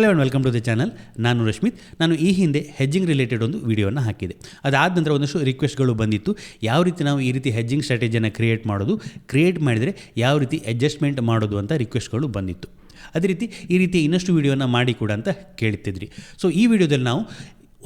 Hello and welcome to the channel ನಾನು ರಶ್ಮಿತ್. ನಾನು ಈ ಹಿಂದೆ ಹೆಜ್ಜಿಂಗ್ ರಿಲೇಟೆಡ್ ಒಂದು ವಿಡಿಯೋನ ಹಾಕಿದೆ. ಅದಾದ ನಂತರ ಒಂದಷ್ಟು ರಿಕ್ವೆಸ್ಟ್ಗಳು ಬಂದಿತ್ತು. ಯಾವ ರೀತಿ ನಾವು ಈ ರೀತಿ ಹೆಜ್ಜಿಂಗ್ ಸ್ಟ್ರಾಟಜಿಯನ್ನು ಕ್ರಿಯೇಟ್ ಮಾಡೋದು ಕ್ರಿಯೇಟ್ ಮಾಡಿದರೆ ಯಾವ ರೀತಿ ಅಡ್ಜಸ್ಟ್ಮೆಂಟ್ ಮಾಡೋದು ಅಂತ ರಿಕ್ವೆಸ್ಟ್ಗಳು ಬಂದಿತ್ತು. ಅದೇ ರೀತಿ ಈ ರೀತಿ ಇನ್ನಷ್ಟು ವೀಡಿಯೋನ ಮಾಡಿ ಕೂಡ ಅಂತ ಕೇಳ್ತಿದ್ರಿ. ಸೊ ಈ ವಿಡಿಯೋದಲ್ಲಿ ನಾವು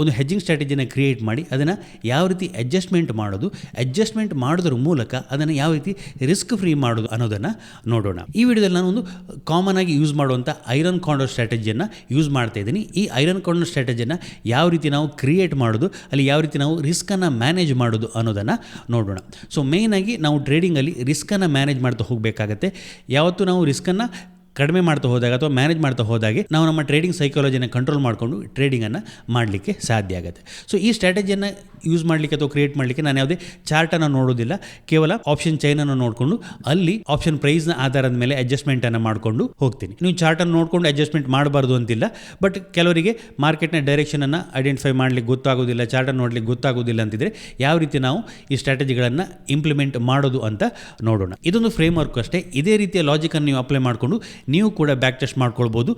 ಒಂದು ಹೆಜ್ಜಿಂಗ್ ಸ್ಟ್ರಾಟಜಿನ ಕ್ರಿಯೇಟ್ ಮಾಡಿ, ಅದನ್ನು ಯಾವ ರೀತಿ ಅಡ್ಜಸ್ಟ್ಮೆಂಟ್ ಮಾಡೋದು ಅಡ್ಜಸ್ಟ್ಮೆಂಟ್ ಮಾಡೋದ್ರ ಮೂಲಕ ಅದನ್ನು ಯಾವ ರೀತಿ ರಿಸ್ಕ್ ಫ್ರೀ ಮಾಡೋದು ಅನ್ನೋದನ್ನು ನೋಡೋಣ. ಈ ವಿಡಿಯೋದಲ್ಲಿ ನಾನು ಒಂದು ಕಾಮನ್ ಆಗಿ ಯೂಸ್ ಮಾಡುವಂಥ ಐರನ್ ಕಾಂಡರ್ ಸ್ಟ್ರಾಟಜಿಯನ್ನು ಯೂಸ್ ಮಾಡ್ತಾ ಇದ್ದೀನಿ. ಈ ಐರನ್ ಕಾಂಡರ್ ಸ್ಟ್ರಾಟಜಿಯನ್ನು ಯಾವ ರೀತಿ ನಾವು ಕ್ರಿಯೇಟ್ ಮಾಡೋದು, ಅಲ್ಲಿ ಯಾವ ರೀತಿ ನಾವು ರಿಸ್ಕನ್ನು ಮ್ಯಾನೇಜ್ ಮಾಡೋದು ಅನ್ನೋದನ್ನು ನೋಡೋಣ. ಸೊ ಮೇಯ್ನಾಗಿ ನಾವು ಟ್ರೇಡಿಂಗಲ್ಲಿ ರಿಸ್ಕನ್ನು ಮ್ಯಾನೇಜ್ ಮಾಡ್ತಾ ಹೋಗಬೇಕಾಗತ್ತೆ. ಯಾವತ್ತು ನಾವು ರಿಸ್ಕನ್ನು ಕಡಿಮೆ ಮಾಡ್ತಾ ಹೋದಾಗ ಅಥವಾ ಮ್ಯಾನೇಜ್ ಮಾಡ್ತಾ ಹೋದಾಗೆ ನಾವು ನಮ್ಮ ಟ್ರೇಡಿಂಗ್ ಸೈಕಾಲಜಿನ ಕಂಟ್ರೋಲ್ ಮಾಡಿಕೊಂಡು ಟ್ರೇಡಿಂಗನ್ನು ಮಾಡಲಿಕ್ಕೆ ಸಾಧ್ಯ ಆಗುತ್ತೆ. ಸೊ ಈ ಸ್ಟ್ರಾಟಜಿಯನ್ನು ಯೂಸ್ ಮಾಡಲಿಕ್ಕೆ ಅಥವಾ ಕ್ರಿಯೇಟ್ ಮಾಡಲಿಕ್ಕೆ ನಾನು ಯಾವುದೇ ಚಾರ್ಟನ್ನು ನೋಡೋದಿಲ್ಲ ಕೇವಲ ಆಪ್ಷನ್ ಚೈನನ್ನು ನೋಡಿಕೊಂಡು ಅಲ್ಲಿ ಆಪ್ಷನ್ ಪ್ರೈಸ್ನ ಆಧಾರದ ಮೇಲೆ ಅಡ್ಜಸ್ಟ್ಮೆಂಟನ್ನು ಮಾಡಿಕೊಂಡು ಹೋಗ್ತೀನಿ. ನೀವು ಚಾರ್ಟನ್ನು ನೋಡಿಕೊಂಡು ಅಡ್ಜಸ್ಟ್ಮೆಂಟ್ ಮಾಡಬಾರ್ದು ಅಂತಿಲ್ಲ. ಬಟ್ ಕೆಲವರಿಗೆ ಮಾರ್ಕೆಟ್ನ ಡೈರೆಕ್ಷನನ್ನು ಐಡೆಂಟಿಫೈ ಮಾಡಲಿಕ್ಕೆ ಗೊತ್ತಾಗೋದಿಲ್ಲ ಚಾರ್ಟನ್ನು ನೋಡಲಿಕ್ಕೆ ಗೊತ್ತಾಗೋದಿಲ್ಲ ಅಂತಿದ್ರೆ ಯಾವ ರೀತಿ ನಾವು ಈ ಸ್ಟ್ರಾಟಜಿಗಳನ್ನು ಇಂಪ್ಲಿಮೆಂಟ್ ಮಾಡೋದು ಅಂತ ನೋಡೋಣ. ಇದೊಂದು ಫ್ರೇಮ್ ವರ್ಕ್ ಅಷ್ಟೇ. ಇದೇ ರೀತಿಯ ಲಾಜಿಕನ್ನು ನೀವು ಅಪ್ಲೈ ಮಾಡಿಕೊಂಡು ನೀವು ಕೂಡ ಬ್ಯಾಕ್ ಟೆಸ್ಟ್ ಮಾಡ್ಕೊಳ್ಬೋದು.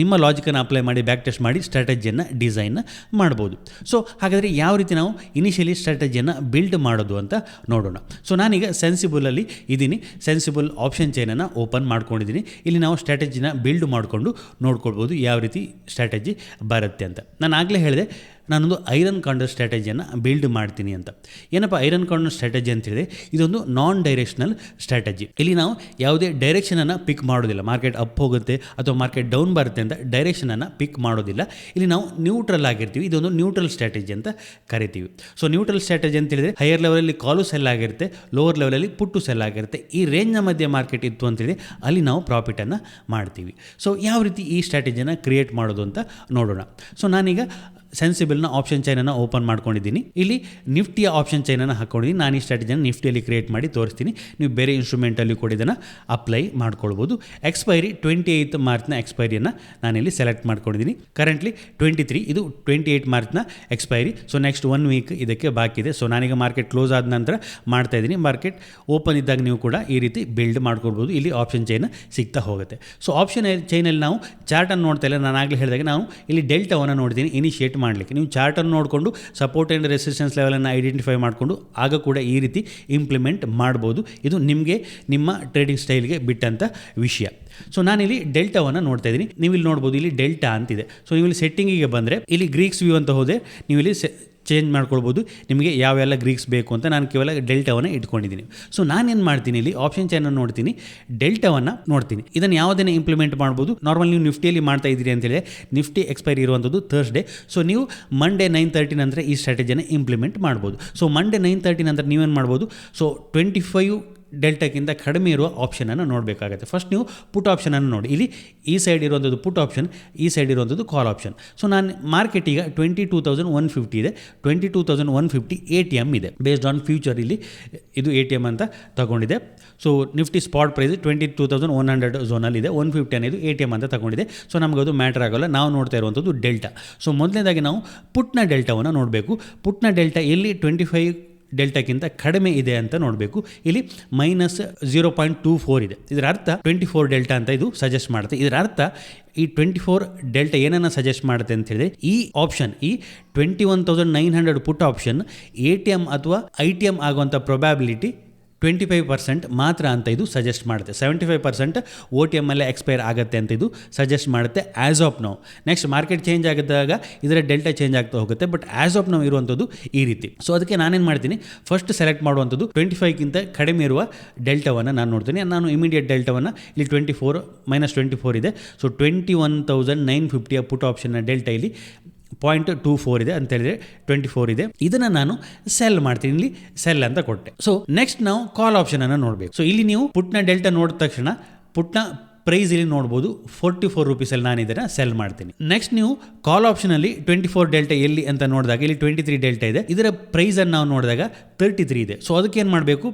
ನಿಮ್ಮ ಲಾಜಿಕನ್ನು ಅಪ್ಲೈ ಮಾಡಿ ಬ್ಯಾಕ್ ಟೆಸ್ಟ್ ಮಾಡಿ ಸ್ಟ್ರಾಟಜಿಯನ್ನು ಡಿಸೈನ್ ಮಾಡ್ಬೋದು. ಸೊ ಹಾಗಾದರೆ ಯಾವ ರೀತಿ ನಾವು ಇನಿಷಿಯಲಿ ಸ್ಟ್ರಾಟಜಿಯನ್ನು ಬಿಲ್ಡ್ ಮಾಡೋದು ಅಂತ ನೋಡೋಣ. ಸೊ ನಾನೀಗ ಸೆನ್ಸಿಬಲಲ್ಲಿ ಇದ್ದೀನಿ ಸೆನ್ಸಿಬಲ್ ಆಪ್ಷನ್ ಚೈನನ್ನು ಓಪನ್ ಮಾಡ್ಕೊಂಡಿದ್ದೀನಿ ಇಲ್ಲಿ ನಾವು ಸ್ಟ್ರಾಟಜಿನ ಬಿಲ್ಡ್ ಮಾಡಿಕೊಂಡು ನೋಡ್ಕೊಳ್ಬೋದು ಯಾವ ರೀತಿ ಸ್ಟ್ರಾಟಜಿ ಬರುತ್ತೆ ಅಂತ. ನಾನು ಆಗಲೇ ಹೇಳಿದೆ ನಾನೊಂದು ಐರನ್ ಕಾಂಡರ್ ಸ್ಟ್ರಾಟಜಿಯನ್ನು ಬಿಲ್ಡ್ ಮಾಡ್ತೀನಿ ಅಂತ. ಏನಪ್ಪ ಐರನ್ ಕಾಂಡರ್ ಸ್ಟ್ರಾಟಜಿ ಅಂತ ಹೇಳಿದ್ರೆ, ಇದೊಂದು ನಾನ್ ಡೈರೆಕ್ಷನಲ್ ಸ್ಟ್ರಾಟಜಿ ಇಲ್ಲಿ ನಾವು ಯಾವುದೇ ಡೈರೆಕ್ಷನನ್ನು ಪಿಕ್ ಮಾಡೋದಿಲ್ಲ. ಮಾರ್ಕೆಟ್ ಅಪ್ ಹೋಗುತ್ತೆ ಅಥವಾ ಮಾರ್ಕೆಟ್ ಡೌನ್ ಬರುತ್ತೆ ಅಂತ ಡೈರೆಕ್ಷನನ್ನು ಪಿಕ್ ಮಾಡೋದಿಲ್ಲ. ಇಲ್ಲಿ ನಾವು ನ್ಯೂಟ್ರಲ್ ಆಗಿರ್ತೀವಿ. ಇದೊಂದು ನ್ಯೂಟ್ರಲ್ ಸ್ಟ್ರಾಟಜಿ ಅಂತ ಕರಿತೀವಿ. ಸೊ ನ್ಯೂಟ್ರಲ್ ಸ್ಟ್ರಾಟಜಿ ಅಂತ ಹೇಳಿದ್ರೆ ಹೈಯರ್ ಲೆವೆಲಲ್ಲಿ ಕಾಲು ಸೆಲ್ ಆಗಿರುತ್ತೆ ಲೋವರ್ ಲೆವೆಲಲ್ಲಿ ಪುಟ್ಟು ಸೆಲ್ ಆಗಿರುತ್ತೆ. ಈ ರೇಂಜ್ನ ಮಧ್ಯೆ ಮಾರ್ಕೆಟ್ ಇತ್ತು ಅಂತ ಹೇಳಿ ಅಲ್ಲಿ ನಾವು ಪ್ರಾಫಿಟನ್ನು ಮಾಡ್ತೀವಿ. ಸೊ ಯಾವ ರೀತಿ ಈ ಸ್ಟ್ರಾಟಜಿಯನ್ನು ಕ್ರಿಯೇಟ್ ಮಾಡೋದು ಅಂತ ನೋಡೋಣ. ಸೊ ನಾನೀಗ ಸೆನ್ಸಿಬಲ್ನ ಆಪ್ಷನ್ ಚೈನನ್ನು ಓಪನ್ ಮಾಡ್ಕೊಂಡಿದ್ದೀನಿ. ಇಲ್ಲಿ ನಿಫ್ಟಿಯ ಆಪ್ಷನ್ ಚೈನನ್ನು ಹಾಕೊಂಡಿದ್ದೀನಿ. ನಾನು ಈ ಸ್ಟ್ರಾಟಜಿಯನ್ನು ನಿಫ್ಟಿಯಲ್ಲಿ ಕ್ರಿಯೇಟ್ ಮಾಡಿ ತೋರಿಸ್ತೀನಿ. ನೀವು ಬೇರೆ ಇನ್ಸ್ಟ್ರೂಮೆಂಟಲ್ಲಿ ಕೂಡ ಇದನ್ನು ಅಪ್ಲೈ ಮಾಡ್ಕೊಳ್ಬೋದು. ಎಕ್ಸ್ಪೈರಿ ಟ್ವೆಂಟಿ ಏಯ್ತ್ ಮಾರ್ಚ್ನ ಎಕ್ಸ್ಪೈರಿಯನ್ನು ಇಲ್ಲಿ ಸೆಲೆಕ್ಟ್ ಮಾಡ್ಕೊಂಡಿದ್ದೀನಿ. ಕರೆಂಟ್ಲಿ ಟ್ವೆಂಟಿ ತ್ರೀ ಇದು twenty eight ಮಾರ್ಚ್ನ expiry so next one week ಇದಕ್ಕೆ ಬಾಕಿ ಇದೆ. ಸೊ ನಾನೀಗ ಮಾರ್ಕೆಟ್ ಕ್ಲೋಸ್ ಆದ ನಂತರ ಮಾಡ್ತಾ ಇದ್ದೀನಿ. ಮಾರ್ಕೆಟ್ ಓಪನ್ ಇದ್ದಾಗ ನೀವು ಕೂಡ ಈ ರೀತಿ ಬಿಲ್ಡ್ ಮಾಡ್ಕೊಳ್ಬೋದು. ಇಲ್ಲಿ ಆಪ್ಷನ್ ಚೈನ್ ಸಿಗ್ತಾ ಹೋಗುತ್ತೆ. ಸೊ ಆಪ್ಷನ್ ಚೈನಲ್ಲಿ ನಾವು ಚಾರ್ಟನ್ನು ನೋಡ್ತಾ ಇಲ್ಲ. ನಾನು ಆಗಲೇ ಹೇಳಿದಾಗ ನಾವು ಇಲ್ಲಿ ಡೆಲ್ಟಾವನ್ನು ನೋಡ್ತೀನಿ ಇನಿಷಿಯೇಟ್ ಮಾಡಲಿಕ್ಕೆ. ನೀವು ಚಾರ್ಟನ್ನು ನೋಡಿಕೊಂಡು ಸಪೋರ್ಟ್ ಆ್ಯಂಡ್ ರೆಸಿಸ್ಟೆನ್ಸ್ ಲೆವೆಲನ್ನು ಐಡೆಂಟಿಫೈ ಮಾಡಿಕೊಂಡು ಆಗ ಕೂಡ ಈ ರೀತಿ ಇಂಪ್ಲಿಮೆಂಟ್ ಮಾಡ್ಬೋದು. ಇದು ನಿಮಗೆ ನಿಮ್ಮ ಟ್ರೇಡಿಂಗ್ ಸ್ಟೈಲ್ಗೆ ಬಿಟ್ಟಂಥ ವಿಷಯ. ಸೊ ನಾನಿಲ್ಲಿ ಡೆಲ್ಟಾವನ್ನು ನೋಡ್ತಾ ಇದ್ದೀನಿ. ನೀವು ಇಲ್ಲಿ ನೋಡ್ಬೋದು ಇಲ್ಲಿ ಡೆಲ್ಟಾ ಅಂತಿದೆ. ಸೊ ನೀವು ಇಲ್ಲಿ ಸೆಟ್ಟಿಂಗಿಗೆ ಬಂದರೆ, ಇಲ್ಲಿ ಗ್ರೀಕ್ಸ್ ವ್ಯೂ ಅಂತ ಹೋದೆ ನೀವು ಇಲ್ಲಿ ಚೇಂಜ್ ಮಾಡ್ಕೊಳ್ಬೋದು. ನಿಮಗೆ ಯಾವೆಲ್ಲ ಗ್ರೀಕ್ಸ್ ಬೇಕು ಅಂತ ನಾನು ಕೇವಲ ಡೆಲ್ಟಾವನ್ನು ಇಟ್ಕೊಂಡಿದ್ದೀನಿ. ಸೊ ನಾನೇನು ಮಾಡ್ತೀನಿ ಇಲ್ಲಿ? ಆಪ್ಷನ್ ಚೈನ್ ನೋಡ್ತೀನಿ. ಡೆಲ್ಟಾವನ್ನು ನೋಡ್ತೀನಿ. ಇದನ್ನು ಯಾವುದನ್ನು ಇಂಪ್ಲಿಮೆಂಟ್ ಮಾಡ್ಬೋದು? ನಾರ್ಮಲ್ ನೀವು ನಿಫ್ಟಿಯಲ್ಲಿ ಮಾಡ್ತಾ ಇದ್ದೀರಿ ಅಂತೇಳಿ ನಿಫ್ಟಿ ಎಕ್ಸ್ಪೈರಿ ಇರುವಂಥದ್ದು ಥರ್ಸ್ಡೇ ಸೊ ನೀವು ಮಂಡೇ ನೈನ್ ತರ್ಟಿ ನಂತರ ಈ ಸ್ಟ್ರಾಟಜಿಯನ್ನು ಇಂಪ್ಲಿಮೆಂಟ್ ಮಾಡ್ಬೋದು. ಸೊ ಮಂಡೇ ನೈನ್ ತರ್ಟಿ ನಂತರ ನೀವೇನು ಮಾಡ್ಬೋದು? ಸೊ ಟ್ವೆಂಟಿ ಫೈವ್ ಡೆಲ್ಟಾಕ್ಕಿಂತ ಕಡಿಮೆ ಇರುವ ಆಪ್ಷನನ್ನು ನೋಡಬೇಕಾಗುತ್ತೆ. ಫಸ್ಟ್ ನೀವು ಪುಟ್ ಆಪ್ಷನನ್ನು ನೋಡಿ. ಇಲ್ಲಿ ಈ ಸೈಡ್ ಇರುವಂಥದ್ದು ಪುಟ್ ಆಪ್ಷನ್ ಈ ಸೈಡ್ ಇರುವಂಥದ್ದು ಕಾಲ್ ಆಪ್ಷನ್ ಸೊ ನಾನು ಮಾರ್ಕೆಟ್ ಈಗ twenty two thousand one fifty ಇದೆ. Twenty two thousand one fifty A T M ಇದೆ. ಬೇಸ್ಡ್ ಆನ್ ಫ್ಯೂಚರ್ ಇಲ್ಲಿ ಇದು ಎ ಟಿ ಎಂ ಅಂತ ತಗೊಂಡಿದೆ. So Nifty spot price twenty two thousand one hundred ಝೋನಲ್ಲಿ ಇದೆ. One fifty ಅನ್ನೋದು A T M ಅಂತ ತಗೊಂಡಿದೆ. ಸೊ ನಮಗೆ ಅದು ಮ್ಯಾಟರ್ ಆಗೋಲ್ಲ. ನಾವು ನೋಡ್ತಾ ಇರುವಂಥದ್ದು ಡೆಲ್ಟಾ ಸೊ ಮೊದಲನೇದಾಗಿ ನಾವು ಪುಟ್ನ ಡೆಲ್ಟಾವನ್ನು ನೋಡಬೇಕು. ಪುಟ್ನ ಡೆಲ್ಟಾ ಎಲ್ಲಿ? ಟ್ವೆಂಟಿ ಫೈವ್ ಡೆಲ್ಟಾಕ್ಕಿಂತ ಕಡಿಮೆ ಇದೆ ಅಂತ ನೋಡಬೇಕು. ಇಲ್ಲಿ minus zero point two four ಇದೆ. ಇದರ ಅರ್ಥ ಟ್ವೆಂಟಿ ಫೋರ್ ಡೆಲ್ಟಾ ಅಂತ ಇದು ಸಜೆಸ್ಟ್ ಮಾಡುತ್ತೆ. ಇದರ ಅರ್ಥ ಈ ಟ್ವೆಂಟಿ ಫೋರ್ ಡೆಲ್ಟಾ ಏನನ್ನು ಸಜೆಸ್ಟ್ ಮಾಡುತ್ತೆ ಅಂತ ಹೇಳಿದ್ರೆ ಈ ಆಪ್ಷನ್, ಈ twenty one thousand nine hundred put option A T M ಅಥವಾ ಐ ಟಿ ಎಂ ಆಗುವಂಥ ಪ್ರೊಬ್ಯಾಬಿಲಿಟಿ ಟ್ವೆಂಟಿ ಫೈವ್ ಪರ್ಸೆಂಟ್ ಮಾತ್ರ ಅಂತ ಇದು ಸಜೆಸ್ಟ್ ಮಾಡುತ್ತೆ. Seventy five percent O T M ಅಲ್ಲೇ ಎಕ್ಸ್ಪೈರ್ ಆಗುತ್ತೆ ಅಂತ ಇದು ಸಜೆಸ್ಟ್ ಮಾಡುತ್ತೆ ಆ್ಯಸ್ ಆಫ್ ನಾವು ನೆಕ್ಸ್ಟ್ ಮಾರ್ಕೆಟ್ ಚೇಂಜ್ ಆಗಿದ್ದಾಗ ಇದರ ಡೆಲ್ಟಾ ಚೇಂಜ್ ಆಗ್ತಾ ಹೋಗುತ್ತೆ ಬಟ್ ಆ್ಯಸ್ ಆಫ್ ನಾವು ಇರುವಂಥದ್ದು ಈ ರೀತಿ. ಸೊ ಅದಕ್ಕೆ ನಾನೇನು ಮಾಡ್ತೀನಿ ಫಸ್ಟ್ ಸೆಲೆಕ್ಟ್ ಮಾಡುವಂಥದ್ದು ಟ್ವೆಂಟಿ ಫೈವ್ಗಿಂತ ಕಡಿಮೆ ಇರುವ ಡೆಲ್ಟಾವನ್ನು ನಾನು ನೋಡ್ತೀನಿ. ನಾನು ಇಮಿಡಿಯೇಟ್ ಡೆಲ್ಟಾವನ್ನು ಇಲ್ಲಿ twenty four minus twenty four ಇದೆ. So twenty one thousand nine ಫಿಫ್ಟಿಯ put ಆಪ್ಷನ್ನ ಡೆಲ್ಟಾ ಇಲ್ಲಿ ಪಾಯಿಂಟ್ ಟೂ ಫೋರ್ ಇದೆ ಅಂತ ಹೇಳಿದ್ರೆ ಟ್ವೆಂಟಿ ಫೋರ್ ಇದೆ. ಇದನ್ನು ನಾನು ಸೆಲ್ ಮಾಡ್ತೀನಿ. ಇಲ್ಲಿ ಸೆಲ್ ಅಂತ ಕೊಟ್ಟೆ. ಸೊ ನೆಕ್ಸ್ಟ್ ನಾವು ಕಾಲ್ ಆಪ್ಷನ್ ಅನ್ನು ನೋಡಬೇಕು. ಸೊ ಇಲ್ಲಿ ನೀವು ಪುಟ್ನ ಡೆಲ್ಟಾ ನೋಡಿದ ತಕ್ಷಣ ಪುಟ್ನ ಪ್ರೈಸ್ ಇಲ್ಲಿ ನೋಡ್ಬೋದು. ಫೋರ್ಟಿ ಫೋರ್ ರುಪೀಸಲ್ಲಿ ನಾನು ಇದನ್ನು ಸೆಲ್ ಮಾಡ್ತೀನಿ. ನೆಕ್ಸ್ಟ್ ನೀವು ಕಾಲ್ ಆಪ್ಷನಲ್ಲಿ ಟ್ವೆಂಟಿ ಫೋರ್ ಡೆಲ್ಟಾ ಎಲ್ಲಿ ಅಂತ ನೋಡಿದಾಗ ಇಲ್ಲಿ ಟ್ವೆಂಟಿ ತ್ರೀ ಡೆಲ್ಟಾ ಇದೆ. ಇದರ ಪ್ರೈಸನ್ನು ನಾವು ನೋಡಿದಾಗ ತರ್ಟಿ ತ್ರೀ ಇದೆ. ಸೊ ಅದಕ್ಕೆ ಏನು ಮಾಡಬೇಕು?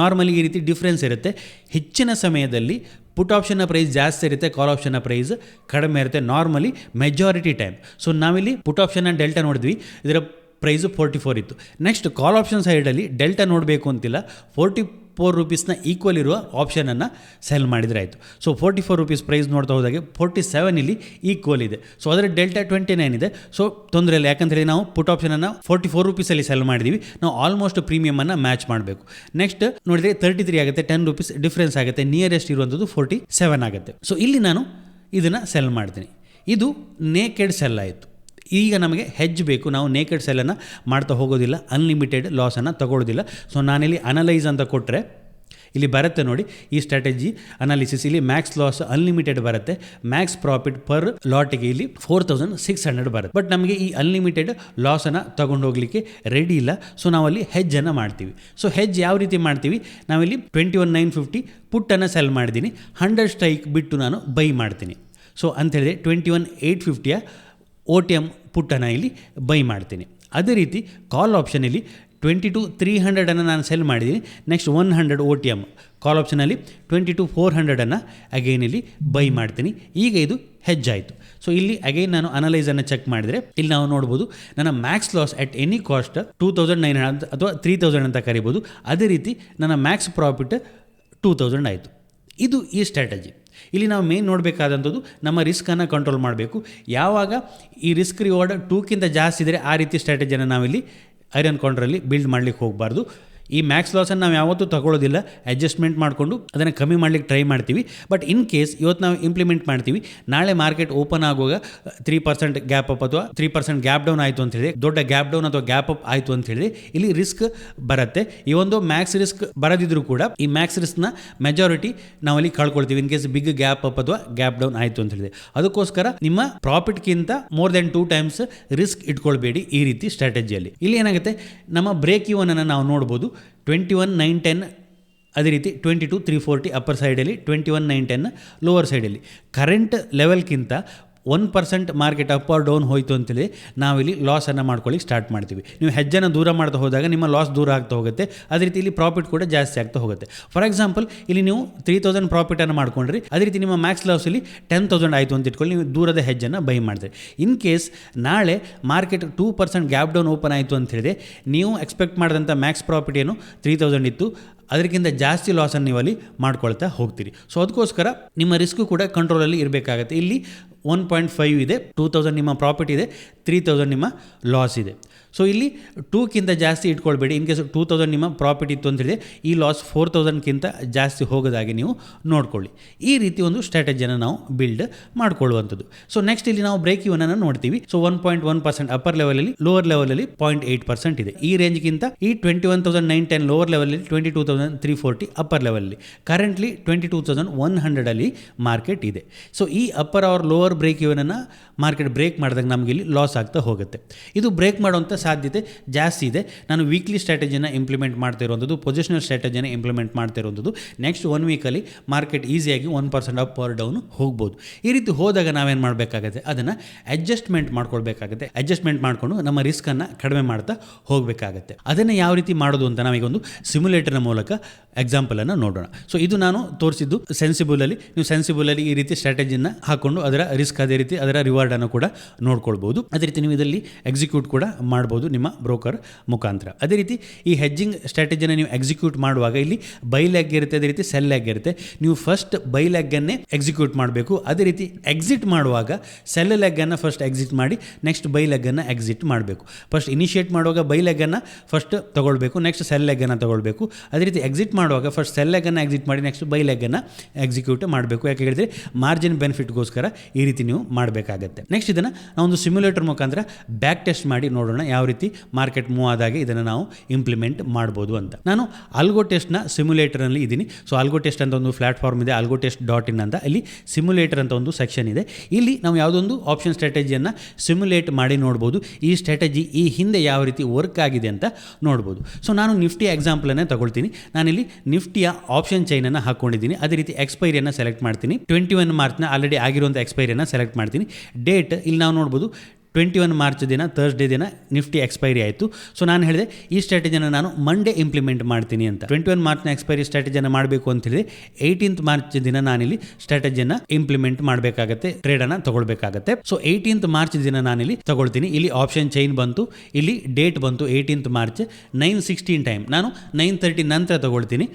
ನಾರ್ಮಲಿ ಈ ರೀತಿ ಡಿಫ್ರೆನ್ಸ್ ಇರುತ್ತೆ. ಹೆಚ್ಚಿನ ಸಮಯದಲ್ಲಿ ಪುಟ್ ಆಪ್ಷನ್ನ ಪ್ರೈಸ್ ಜಾಸ್ತಿ ಇರುತ್ತೆ ಕಾಲ್ ಆಪ್ಷನ್ನ ಪ್ರೈಸ್ ಕಡಿಮೆ ಇರುತ್ತೆ ನಾರ್ಮಲಿ ಮೆಜಾರಿಟಿ ಟೈಮ್ ಸೊ ನಾವಿಲ್ಲಿ ಪುಟ್ ಆಪ್ಷನ್ನ ಡೆಲ್ಟಾ ನೋಡಿದ್ವಿ, ಇದರ ಪ್ರೈಸು ಫೋರ್ಟಿ ಫೋರ್ ಇತ್ತು ನೆಕ್ಸ್ಟ್ ಕಾಲ್ ಆಪ್ಷನ್ ಸೈಡಲ್ಲಿ ಡೆಲ್ಟಾ ನೋಡಬೇಕು ಅಂತಿಲ್ಲ ಫೋರ್ಟಿ ಫೋರ್ ರುಪೀಸ್ನ ಈಕ್ವಲ್ ಇರುವ ಆಪ್ಷನನ್ನು ಸೆಲ್ ಮಾಡಿದರೆ ಆಯಿತು. So forty four rupees price ನೋಡ್ತಾ ಹೋದಾಗೆ ಫೋರ್ಟಿ ಸೆವೆನ್ ಇಲ್ಲಿ ಈಕ್ವಲ್ ಇದೆ. ಸೊ ಅದರ ಡೆಲ್ಟಾ ಟ್ವೆಂಟಿ ನೈನ್ ಇದೆ. ಸೊ ತೊಂದರೆ ಇಲ್ಲ. ಯಾಕಂದರೆ ನಾವು ಪುಟ್ ಆಪ್ಷನನ್ನು ಫೋರ್ಟಿ ಫೋರ್ ರುಪೀಸಲ್ಲಿ ಸೆಲ್ ಮಾಡಿದ್ದೀವಿ ನಾವು ಆಲ್ಮೋಸ್ಟ್ ಪ್ರೀಮಿಯಮನ್ನು ಮ್ಯಾಚ್ ಮಾಡಬೇಕು. ನೆಕ್ಸ್ಟ್ ನೋಡಿದರೆ ತರ್ಟಿ ತ್ರೀ ಆಗುತ್ತೆ ಟೆನ್ ರುಪೀಸ್ ಡಿಫ್ರೆನ್ಸ್ ಆಗುತ್ತೆ ನಿಯರೆಸ್ಟ್ ಇರುವಂಥದ್ದು ಫೋರ್ಟಿ ಸೆವೆನ್ ಆಗುತ್ತೆ. ಸೊ ಇಲ್ಲಿ ನಾನು ಇದನ್ನು ಸೆಲ್ ಮಾಡ್ತೀನಿ. ಇದು ನೇಕೆಡ್ ಸೆಲ್ ಆಯಿತು. ಈಗ ನಮಗೆ ಹೆಜ್ ಬೇಕು. ನಾವು ನೇಕೆಡ್ ಸೆಲ್ಲನ್ನು ಮಾಡ್ತಾ ಹೋಗೋದಿಲ್ಲ. ಅನ್ಲಿಮಿಟೆಡ್ ಲಾಸನ್ನು ತಗೊಳ್ಳೋದಿಲ್ಲ ಸೊ ನಾನಿಲ್ಲಿ ಅನಲೈಸ್ ಅಂತ ಕೊಟ್ಟರೆ ಇಲ್ಲಿ ಬರುತ್ತೆ ನೋಡಿ, ಈ ಸ್ಟ್ರಾಟಜಿ ಅನಾಲಿಸಿಸ್ ಇಲ್ಲಿ ಮ್ಯಾಕ್ಸ್ ಲಾಸ್ ಅನ್ಲಿಮಿಟೆಡ್ ಬರುತ್ತೆ. ಮ್ಯಾಕ್ಸ್ ಪ್ರಾಫಿಟ್ ಪರ್ ಲಾಟಿಗೆ ಇಲ್ಲಿ ಫೋರ್ ತೌಸಂಡ್ ಸಿಕ್ಸ್ ಹಂಡ್ರೆಡ್ ಬರುತ್ತೆ. ಬಟ್ ನಮಗೆ ಈ ಅನ್ಲಿಮಿಟೆಡ್ ಲಾಸನ್ನು ತಗೊಂಡು ಹೋಗಲಿಕ್ಕೆ ರೆಡಿ ಇಲ್ಲ. ಸೊ ನಾವಲ್ಲಿ ಹೆಜ್ಜನ್ನು ಮಾಡ್ತೀವಿ. ಸೊ ಹೆಜ್ ಯಾವ ರೀತಿ ಮಾಡ್ತೀವಿ? ನಾವಿಲ್ಲಿ ಟ್ವೆಂಟಿ ಒನ್ ನೈನ್ ಫಿಫ್ಟಿ ಪುಟ್ಟನ್ನು ಸೆಲ್ ಮಾಡಿದ್ದೀನಿ. ಹಂಡ್ರೆಡ್ ಸ್ಟ್ರೈಕ್ ಬಿಟ್ಟು ನಾನು ಬೈ ಮಾಡ್ತೀನಿ. ಸೊ ಅಂಥೇಳಿದ್ರೆ ಟ್ವೆಂಟಿ ಒನ್ ಏಯ್ಟ್ ಫಿಫ್ಟಿಯ ಓ ಟಿ ಎಂ ಪುಟ್ಟನ್ನು ಇಲ್ಲಿ ಬೈ ಮಾಡ್ತೀನಿ. ಅದೇ ರೀತಿ ಕಾಲ್ ಆಪ್ಷನಲ್ಲಿ ಟ್ವೆಂಟಿ ಟು ತ್ರೀ ಹಂಡ್ರೆಡನ್ನು ನಾನು ಸೆಲ್ ಮಾಡಿದ್ದೀನಿ next one hundred O T M call ಆಪ್ಷನಲ್ಲಿ twenty two four ಹಂಡ್ರೆಡನ್ನು ಅಗೈನ್ ಇಲ್ಲಿ ಬೈ ಮಾಡ್ತೀನಿ. ಈಗ ಇದು ಹೆಜ್ಜಾಯಿತು ಸೊ ಇಲ್ಲಿ ಅಗೈನ್ ನಾನು ಅನಲೈಸನ್ನು ಚೆಕ್ ಮಾಡಿದರೆ ಇಲ್ಲಿ ನಾವು ನೋಡ್ಬೋದು ನನ್ನ max loss at any cost two thousand nine hundred ಅಥವಾ ತ್ರೀ ತೌಸಂಡ್ ಅಂತ ಕರಿಬೋದು. ಅದೇ ರೀತಿ ನನ್ನ ಮ್ಯಾಕ್ಸ್ ಪ್ರಾಫಿಟ್ ಟೂ ತೌಸಂಡ್ ಆಯಿತು. ಇದು ಈ ಸ್ಟ್ರಾಟಜಿ ಇಲ್ಲಿ ನಾವು ಮೇನ್ ನೋಡಬೇಕಾದಂಥದ್ದು ನಮ್ಮ ರಿಸ್ಕನ್ನು ಕಂಟ್ರೋಲ್ ಮಾಡಬೇಕು. ಯಾವಾಗ ಈ ರಿಸ್ಕ್ ರಿವಾರ್ಡ್ ಟೂಕ್ಕಿಂತ ಜಾಸ್ತಿ ಇದ್ದರೆ ಆ ರೀತಿ ಸ್ಟ್ರಾಟಜಿಯನ್ನು ನಾವಿಲ್ಲಿ ಐರನ್ ಕೌಂಟ್ರಲ್ಲಿ ಬಿಲ್ಡ್ ಮಾಡಲಿಕ್ಕೆ ಹೋಗಬಾರ್ದು. ಈ ಮ್ಯಾಕ್ಸ್ ಲಾಸನ್ನು ನಾವು ಯಾವತ್ತೂ ತಗೊಳ್ಳೋದಿಲ್ಲ ಅಡ್ಜಸ್ಟ್ಮೆಂಟ್ ಮಾಡಿಕೊಂಡು ಅದನ್ನು ಕಮ್ಮಿ ಮಾಡಲಿಕ್ಕೆ ಟ್ರೈ ಮಾಡ್ತೀವಿ. ಬಟ್ ಇನ್ ಕೇಸ್ ಇವತ್ತು ನಾವು ಇಂಪ್ಲಿಮೆಂಟ್ ಮಾಡ್ತೀವಿ, ನಾಳೆ ಮಾರ್ಕೆಟ್ ಓಪನ್ ಆಗುವಾಗ ತ್ರೀ ಪರ್ಸೆಂಟ್ ಗ್ಯಾಪ್ ಅಪ್ ಅಥವಾ ತ್ರೀ ಪರ್ಸೆಂಟ್ ಗ್ಯಾಪ್ ಡೌನ್ ಆಯಿತು ಅಂತ ಹೇಳಿದ್ರೆ, ದೊಡ್ಡ ಗ್ಯಾಪ್ ಡೌನ್ ಅಥವಾ ಗ್ಯಾಪ್ ಅಪ್ ಆಯಿತು ಅಂತ ಹೇಳಿದ್ರೆ, ಇಲ್ಲಿ ರಿಸ್ಕ್ ಬರುತ್ತೆ. ಈ ಒಂದು ಮ್ಯಾಕ್ಸ್ ರಿಸ್ಕ್ ಬರದಿದ್ರು ಕೂಡ, ಈ ಮ್ಯಾಕ್ಸ್ ರಿಸ್ಕ್ನ ಮೆಜಾರಿಟಿ ನಾವಲ್ಲಿ ಕಳ್ಕೊಳ್ತೀವಿ. In case big gap up ಅಥವಾ ಗ್ಯಾಪ್ ಡೌನ್ ಆಯಿತು ಅಂತ ಹೇಳಿದ್ರೆ. ಅದಕ್ಕೋಸ್ಕರ ನಿಮ್ಮ ಪ್ರಾಫಿಟ್ಗಿಂತ more than two times risk ಇಟ್ಕೊಳ್ಬೇಡಿ ಈ ರೀತಿ ಸ್ಟ್ರಾಟಜಿಯಲ್ಲಿ ಇಲ್ಲಿ ಏನಾಗುತ್ತೆ? ನಮ್ಮ ಬ್ರೇಕ್ ಇವನನ್ನು ನಾವು ನೋಡ್ಬೋದು. ಟ್ವೆಂಟಿ ಒನ್ ನೈನ್ ಟೆನ್ ಅದೇ ರೀತಿ twenty two three forty upper ಸೈಡಲ್ಲಿ twenty one nine ten lower ಸೈಡಲ್ಲಿ current ಲೆವೆಲ್ಗಿಂತ one percent market up or down ಹೋಯಿತು ಅಂತೇಳಿ ನಾವಿಲ್ಲಿ ಲಾಸನ್ನು ಮಾಡ್ಕೊಳ್ಳಿ ಸ್ಟಾರ್ಟ್ ಮಾಡ್ತೀವಿ. ನೀವು ಹೆಜ್ಜೆನ ದೂರ ಮಾಡ್ತಾ ಹೋದಾಗ ನಿಮ್ಮ ಲಾಸ್ ದೂರ ಆಗ್ತಾ ಹೋಗುತ್ತೆ. ಅದೇ ರೀತಿ ಇಲ್ಲಿ ಪ್ರಾಫಿಟ್ ಕೂಡ ಜಾಸ್ತಿ ಆಗ್ತಾ ಹೋಗುತ್ತೆ. ಫಾರ್ ಎಕ್ಸಾಂಪಲ್ ಇಲ್ಲಿ ನೀವು ತ್ರೀ ತೌಸಂಡ್ ಪ್ರಾಫಿಟನ್ನು ಮಾಡ್ಕೊಂಡ್ರಿ. ಅದೇ ರೀತಿ ನಿಮ್ಮ ಮ್ಯಾಕ್ಸ್ ಲಾಸಲ್ಲಿ ಟೆನ್ ತೌಸಂಡ್ ಆಯಿತು ಅಂತ ಇಟ್ಕೊಳ್ಳಿ, ನೀವು ದೂರದ ಹೆಜ್ಜನ್ನು ಬೈ ಮಾಡ್ತೀರಿ ಇನ್ ಕೇಸ್ ನಾಳೆ market two percent gap down open ಆಯಿತು ಅಂತ ಹೇಳಿದ್ರೆ, ನೀವು ಎಕ್ಸ್ಪೆಕ್ಟ್ ಮಾಡಿದಂಥ ಮ್ಯಾಕ್ಸ್ ಪ್ರಾಫಿಟ್ ಏನು ತ್ರೀ ತೌಸಂಡ್ ಇತ್ತು. ಅದಕ್ಕಿಂತ ಜಾಸ್ತಿ ಲಾಸನ್ನು ನೀವು ಅಲ್ಲಿ ಮಾಡ್ಕೊಳ್ತಾ ಹೋಗ್ತೀರಿ. ಸೊ ಅದಕ್ಕೋಸ್ಕರ ನಿಮ್ಮ ರಿಸ್ಕು ಕೂಡ ಕಂಟ್ರೋಲಲ್ಲಿ ಇರಬೇಕಾಗತ್ತೆ. ಇಲ್ಲಿ ಒನ್ ಪಾಯಿಂಟ್ ಫೈವ್ ಇದೆ, ಟೂ ತೌಸಂಡ್ ನಿಮ್ಮ ಪ್ರಾಫಿಟ್ ಇದೆ, ತ್ರೀ ತೌಸಂಡ್ ನಿಮ್ಮ ಲಾಸ್ ಇದೆ. ಸೊ ಇಲ್ಲಿ ಟೂಕ್ಕಿಂತ ಜಾಸ್ತಿ ಇಟ್ಕೊಳ್ಬೇಡಿ ಇನ್ ಕೇಸ್ ಟೂ ತೌಸಂಡ್ ನಿಮ್ಮ ಪ್ರಾಫಿಟ್ ಇತ್ತು ಅಂತ ಹೇಳಿದ್ರೆ ಈ ಲಾಸ್ ಫೋರ್ ತೌಸಂಡ್ಗಿಂತ ಜಾಸ್ತಿ ಹೋಗೋದಾಗಿ ನೀವು ನೋಡ್ಕೊಳ್ಳಿ. ಈ ರೀತಿ ಒಂದು ಸ್ಟ್ರಾಟಜಿಯನ್ನು ನಾವು ಬಿಲ್ಡ್ ಮಾಡ್ಕೊಳ್ಳುವಂಥದ್ದು. ಸೊ ನೆಕ್ಸ್ಟ್ ಇಲ್ಲಿ ನಾವು ಬ್ರೇಕ್ ಇವನನ್ನು ನೋಡ್ತೀವಿ. So one point one percent upper ಲೆವೆಲಲ್ಲಿ ಲೋವರ್ ಲೆವೆಲಲ್ಲಿ ಪಾಯಿಂಟ್ ಏಯ್ಟ್ ಪರ್ಸೆಂಟ್ ಇದೆ. ಈ ರೇಂಜ್ಗಿಂತ ಈ twenty one thousand nine ten lower ಲೆವೆಲಲ್ಲಿ twenty two thousand three forty upper ಲೆವೆಲಲ್ಲಿ currently twenty two thousand one ಹಂಡ್ರೆಡಲ್ಲಿ market ಇದೆ. ಸೊ ಈ ಅಪ್ಪರ್ ಅವರ್ ಲೋವರ್ ಬ್ರೇಕ್ ಇವನನ್ನು ಮಾರ್ಕೆಟ್ ಬ್ರೇಕ್ ಮಾಡಿದಾಗ ನಮಗೆ ಇಲ್ಲಿ ಲಾಸ್ ಆಗ್ತಾ ಹೋಗುತ್ತೆ. ಇದು ಬ್ರೇಕ್ ಮಾಡುವಂಥ ಸಾಧ್ಯತೆ ಜಾಸ್ತಿ ಇದೆ. ನಾನು ವೀಕ್ಲಿ ಸ್ಟ್ರಾಟಜಿನ ಇಂಪ್ಲಿಮೆಂಟ್ ಮಾಡ್ತಾ ಇರುವಂಥದ್ದು ಪೊಸಿಷನಲ್ ಸ್ಟ್ರಾಟಜಿನ ಇಂಪ್ಲಿಮೆಂಟ್ ಮಾಡ್ತಾ ಇರುವಂಥದ್ದು. ನೆಕ್ಸ್ಟ್ ಒನ್ ವೀಕಲ್ಲಿ ಮಾರ್ಕೆಟ್ ಈಸಿಯಾಗಿ one percent up or down ಹೋಗ್ಬೋದು. ಈ ರೀತಿ ಹೋದಾಗ ನಾವೇನು ಮಾಡಬೇಕಾಗುತ್ತೆ? ಅದನ್ನು ಅಡ್ಜಸ್ಟ್ಮೆಂಟ್ ಮಾಡ್ಕೊಳ್ಬೇಕಾಗುತ್ತೆ. ಅಡ್ಜಸ್ಟ್ಮೆಂಟ್ ಮಾಡಿಕೊಂಡು ನಮ್ಮ ರಿಸ್ಕನ್ನು ಕಡಿಮೆ ಮಾಡ್ತಾ ಹೋಗಬೇಕಾಗತ್ತೆ. ಅದನ್ನು ಯಾವ ರೀತಿ ಮಾಡೋದು ಅಂತ ನಾವೀಗೊಂದು ಸಿಮ್ಯುಲೇಟರ್ನ ಮೂಲಕ ಎಕ್ಸಾಂಪಲನ್ನು ನೋಡೋಣ. ಸೊ ಇದು ನಾನು ತೋರಿಸಿದ್ದು ಸೆನ್ಸಿಬಲಲ್ಲಿ ನೀವು ಸೆನ್ಸಿಬಲಲ್ಲಿ ಈ ರೀತಿ ಸ್ಟ್ರಾಟಜಿನ ಹಾಕೊಂಡು ಅದರ ರಿಸ್ಕ್ ಅದೇ ರೀತಿ ಅದರ ರಿವಾರ್ಡನ್ನು ಕೂಡ ನೋಡ್ಕೊಳ್ಬೋದು. ಅದೇ ರೀತಿ ನೀವು ಇದರಲ್ಲಿ ಎಕ್ಸಿಕ್ಯೂಟ್ ಕೂಡ ಮಾಡ್ಬೋದು ನಿಮ್ಮ ಬ್ರೋಕರ್ ಮುಖಾಂತರ. ಅದೇ ರೀತಿ ಈ ಹೆಜ್ಜಿಂಗ್ ಸ್ಟ್ರಾಟಜಿನ ನೀವು ಎಕ್ಸಿಕ್ಯೂಟ್ ಮಾಡುವಾಗ ಇಲ್ಲಿ ಬೈ ಲ್ಯಾಗ್ ಇರುತ್ತೆ, ಅದೇ ರೀತಿ ಸೆಲ್ ಲ್ಯಾಗ್ ಇರುತ್ತೆ. ನೀವು ಫಸ್ಟ್ ಬೈ ಲ್ಯಾಗನ್ನೇ ಎಕ್ಸಿಕ್ಯೂಟ್ ಮಾಡಬೇಕು. ಅದೇ ರೀತಿ ಎಕ್ಸಿಟ್ ಮಾಡುವಾಗ ಸೆಲ್ ಲ್ಯಾಗನ್ನು ಫಸ್ಟ್ ಎಕ್ಸಿಟ್ ಮಾಡಿ ನೆಕ್ಸ್ಟ್ ಬೈ ಲ್ಯಾಗನ್ನು ಎಕ್ಸಿಟ್ ಮಾಡಬೇಕು. ಫಸ್ಟ್ ಇನಿಷಿಯೇಟ್ ಮಾಡುವಾಗ ಬೈ ಲ್ಯಾಗನ್ನು ಫಸ್ಟ್ ತಗೊಳ್ಬೇಕು ನೆಕ್ಸ್ಟ್ ಸೆಲ್ ಲ್ಯಾಗನ್ನು ತಗೊಳ್ಬೇಕು. ಅದೇ ರೀತಿ ಎಕ್ಸಿಟ್ ಮಾಡುವಾಗ ಫಸ್ಟ್ ಸೆಲ್ ಲ್ಯಾಗನ್ನು ಎಕ್ಸಿಟ್ ಮಾಡಿ ನೆಕ್ಸ್ಟ್ ಬೈ ಲ್ಯಾಗನ್ನು ಎಕ್ಸಿಕ್ಯೂಟ್ ಮಾಡಬೇಕು. ಯಾಕೆ ಹೇಳಿದರೆ ಮಾರ್ಜಿನ್ ಬೆನಿಫಿಟ್ಗೋಸ್ಕರ ಈ ರೀತಿ ನೀವು ಮಾಡಬೇಕಾಗತ್ತೆ. ನೆಕ್ಸ್ಟ್ ಇದನ್ನು ನಾವೊಂದು ಸಿಮ್ಯುಲೇಟರ್ ಮುಖಾಂತರ ಬ್ಯಾಕ್ ಟೆಸ್ಟ್ ಮಾಡಿ ನೋಡೋಣ ಯಾವ ರೀತಿ ಮಾರ್ಕೆಟ್ ಮೂವ್ ಆದಾಗ ಇದನ್ನು ನಾವು ಇಂಪ್ಲಿಮೆಂಟ್ ಮಾಡ್ಬೋದು ಅಂತ. ನಾನು ಆಲ್ಗೋ ಟೆಸ್ಟ್ನ ಸಿಮ್ಯುಲೇಟರ್ನಲ್ಲಿ ಇದ್ದೀನಿ. ಸೊ ಆಲ್ಗೋ ಟೆಸ್ಟ್ ಅಂತ ಒಂದು ಪ್ಲಾಟ್ಫಾರ್ಮ್ ಇದೆ ಆಲ್ಗೋ ಟೆಸ್ಟ್ ಡಾಟ್ ಇನ್ ಅಂತ. ಅಲ್ಲಿ ಸಿಮ್ಯುಲೇಟರ್ ಅಂತ ಒಂದು ಸೆಕ್ಷನ್ ಇದೆ. ಇಲ್ಲಿ ನಾವು ಯಾವುದೊಂದು ಆಪ್ಷನ್ ಸ್ಟ್ರಾಟಜಿಯನ್ನು ಸಿಮ್ಯುಲೇಟ್ ಮಾಡಿ ನೋಡ್ಬೋದು. ಈ ಸ್ಟ್ರಾಟಜಿ ಈ ಹಿಂದೆ ಯಾವ ರೀತಿ ವರ್ಕ್ ಆಗಿದೆ ಅಂತ ನೋಡ್ಬೋದು. ಸೊ ನಾನು ನಿಫ್ಟಿ ಎಕ್ಸಾಂಪಲನ್ನೇ ತಗೊಳ್ತೀನಿ. ನಾನಿಲ್ಲಿ ನಿಫ್ಟಿಯ ಆಪ್ಷನ್ ಚೈನನ್ನು ಹಾಕ್ಕೊಂಡಿದ್ದೀನಿ ಅದೇ ರೀತಿ ಎಕ್ಸ್ಪೈರಿಯನ್ನು ಸೆಲೆಕ್ಟ್ ಮಾಡ್ತೀನಿ. ಟ್ವೆಂಟಿ ಒನ್ ಮಾರ್ಚ್ನ ಆಲ್ರೆಡಿ ಆಗಿರುವಂಥ ಎಕ್ಸ್ಪೈರಿಯನ್ನು ಸೆಲೆಕ್ಟ್ ಮಾಡ್ತೀನಿ. ಡೇಟ್ ಇಲ್ಲಿ ನಾವು ನೋಡ್ಬೋದು ಟ್ವೆಂಟಿ ಒನ್ ಮಾರ್ಚ್ ದಿನ, ಥರ್ಸ್ಡೇ ದಿನ ನಿಫ್ಟಿ ಎಕ್ಸ್ಪೈರಿ ಆಯಿತು. ಸೊ ನಾನು ಹೇಳಿದೆ, ಈ ಸ್ಟ್ರಾಟಜಿನ ನಾನು ಮಂಡೇ ಇಂಪ್ಲಿಮೆಂಟ್ ಮಾಡ್ತೀನಿ ಅಂತ. ಟ್ವೆಂಟಿ ಒನ್ ಮಾರ್ಚ್ನ ಎಕ್ಸ್ಪೈರಿ ಸ್ಟ್ರಾಟಜಿಯನ್ನು ಮಾಡಬೇಕು ಅಂತ ಹೇಳಿದೆ. ಏಯ್ಟೀನ್ತ್ ಮಾರ್ಚ್ ದಿನ ನಾನಿಲ್ಲಿ ಸ್ಟ್ರಾಟಜಿಯನ್ನು ಇಂಪ್ಲಿಮೆಂಟ್ ಮಾಡಬೇಕಾಗತ್ತೆ ಟ್ರೇಡನ್ನು ತಗೊಳ್ಬೇಕಾಗತ್ತೆ. ಸೊ ಏಯ್ಟೀನ್ತ್ ಮಾರ್ಚ್ ದಿನ ನಾನಿಲ್ಲಿ ತಗೊಳ್ತೀನಿ. ಇಲ್ಲಿ ಆಪ್ಷನ್ ಚೈನ್ ಬಂತು, ಇಲ್ಲಿ ಡೇಟ್ ಬಂತು eighteenth March. Nine sixteen time ನಾನು ನೈನ್ ತರ್ಟಿ ನಂತರ ತಗೊಳ್ತೀನಿ.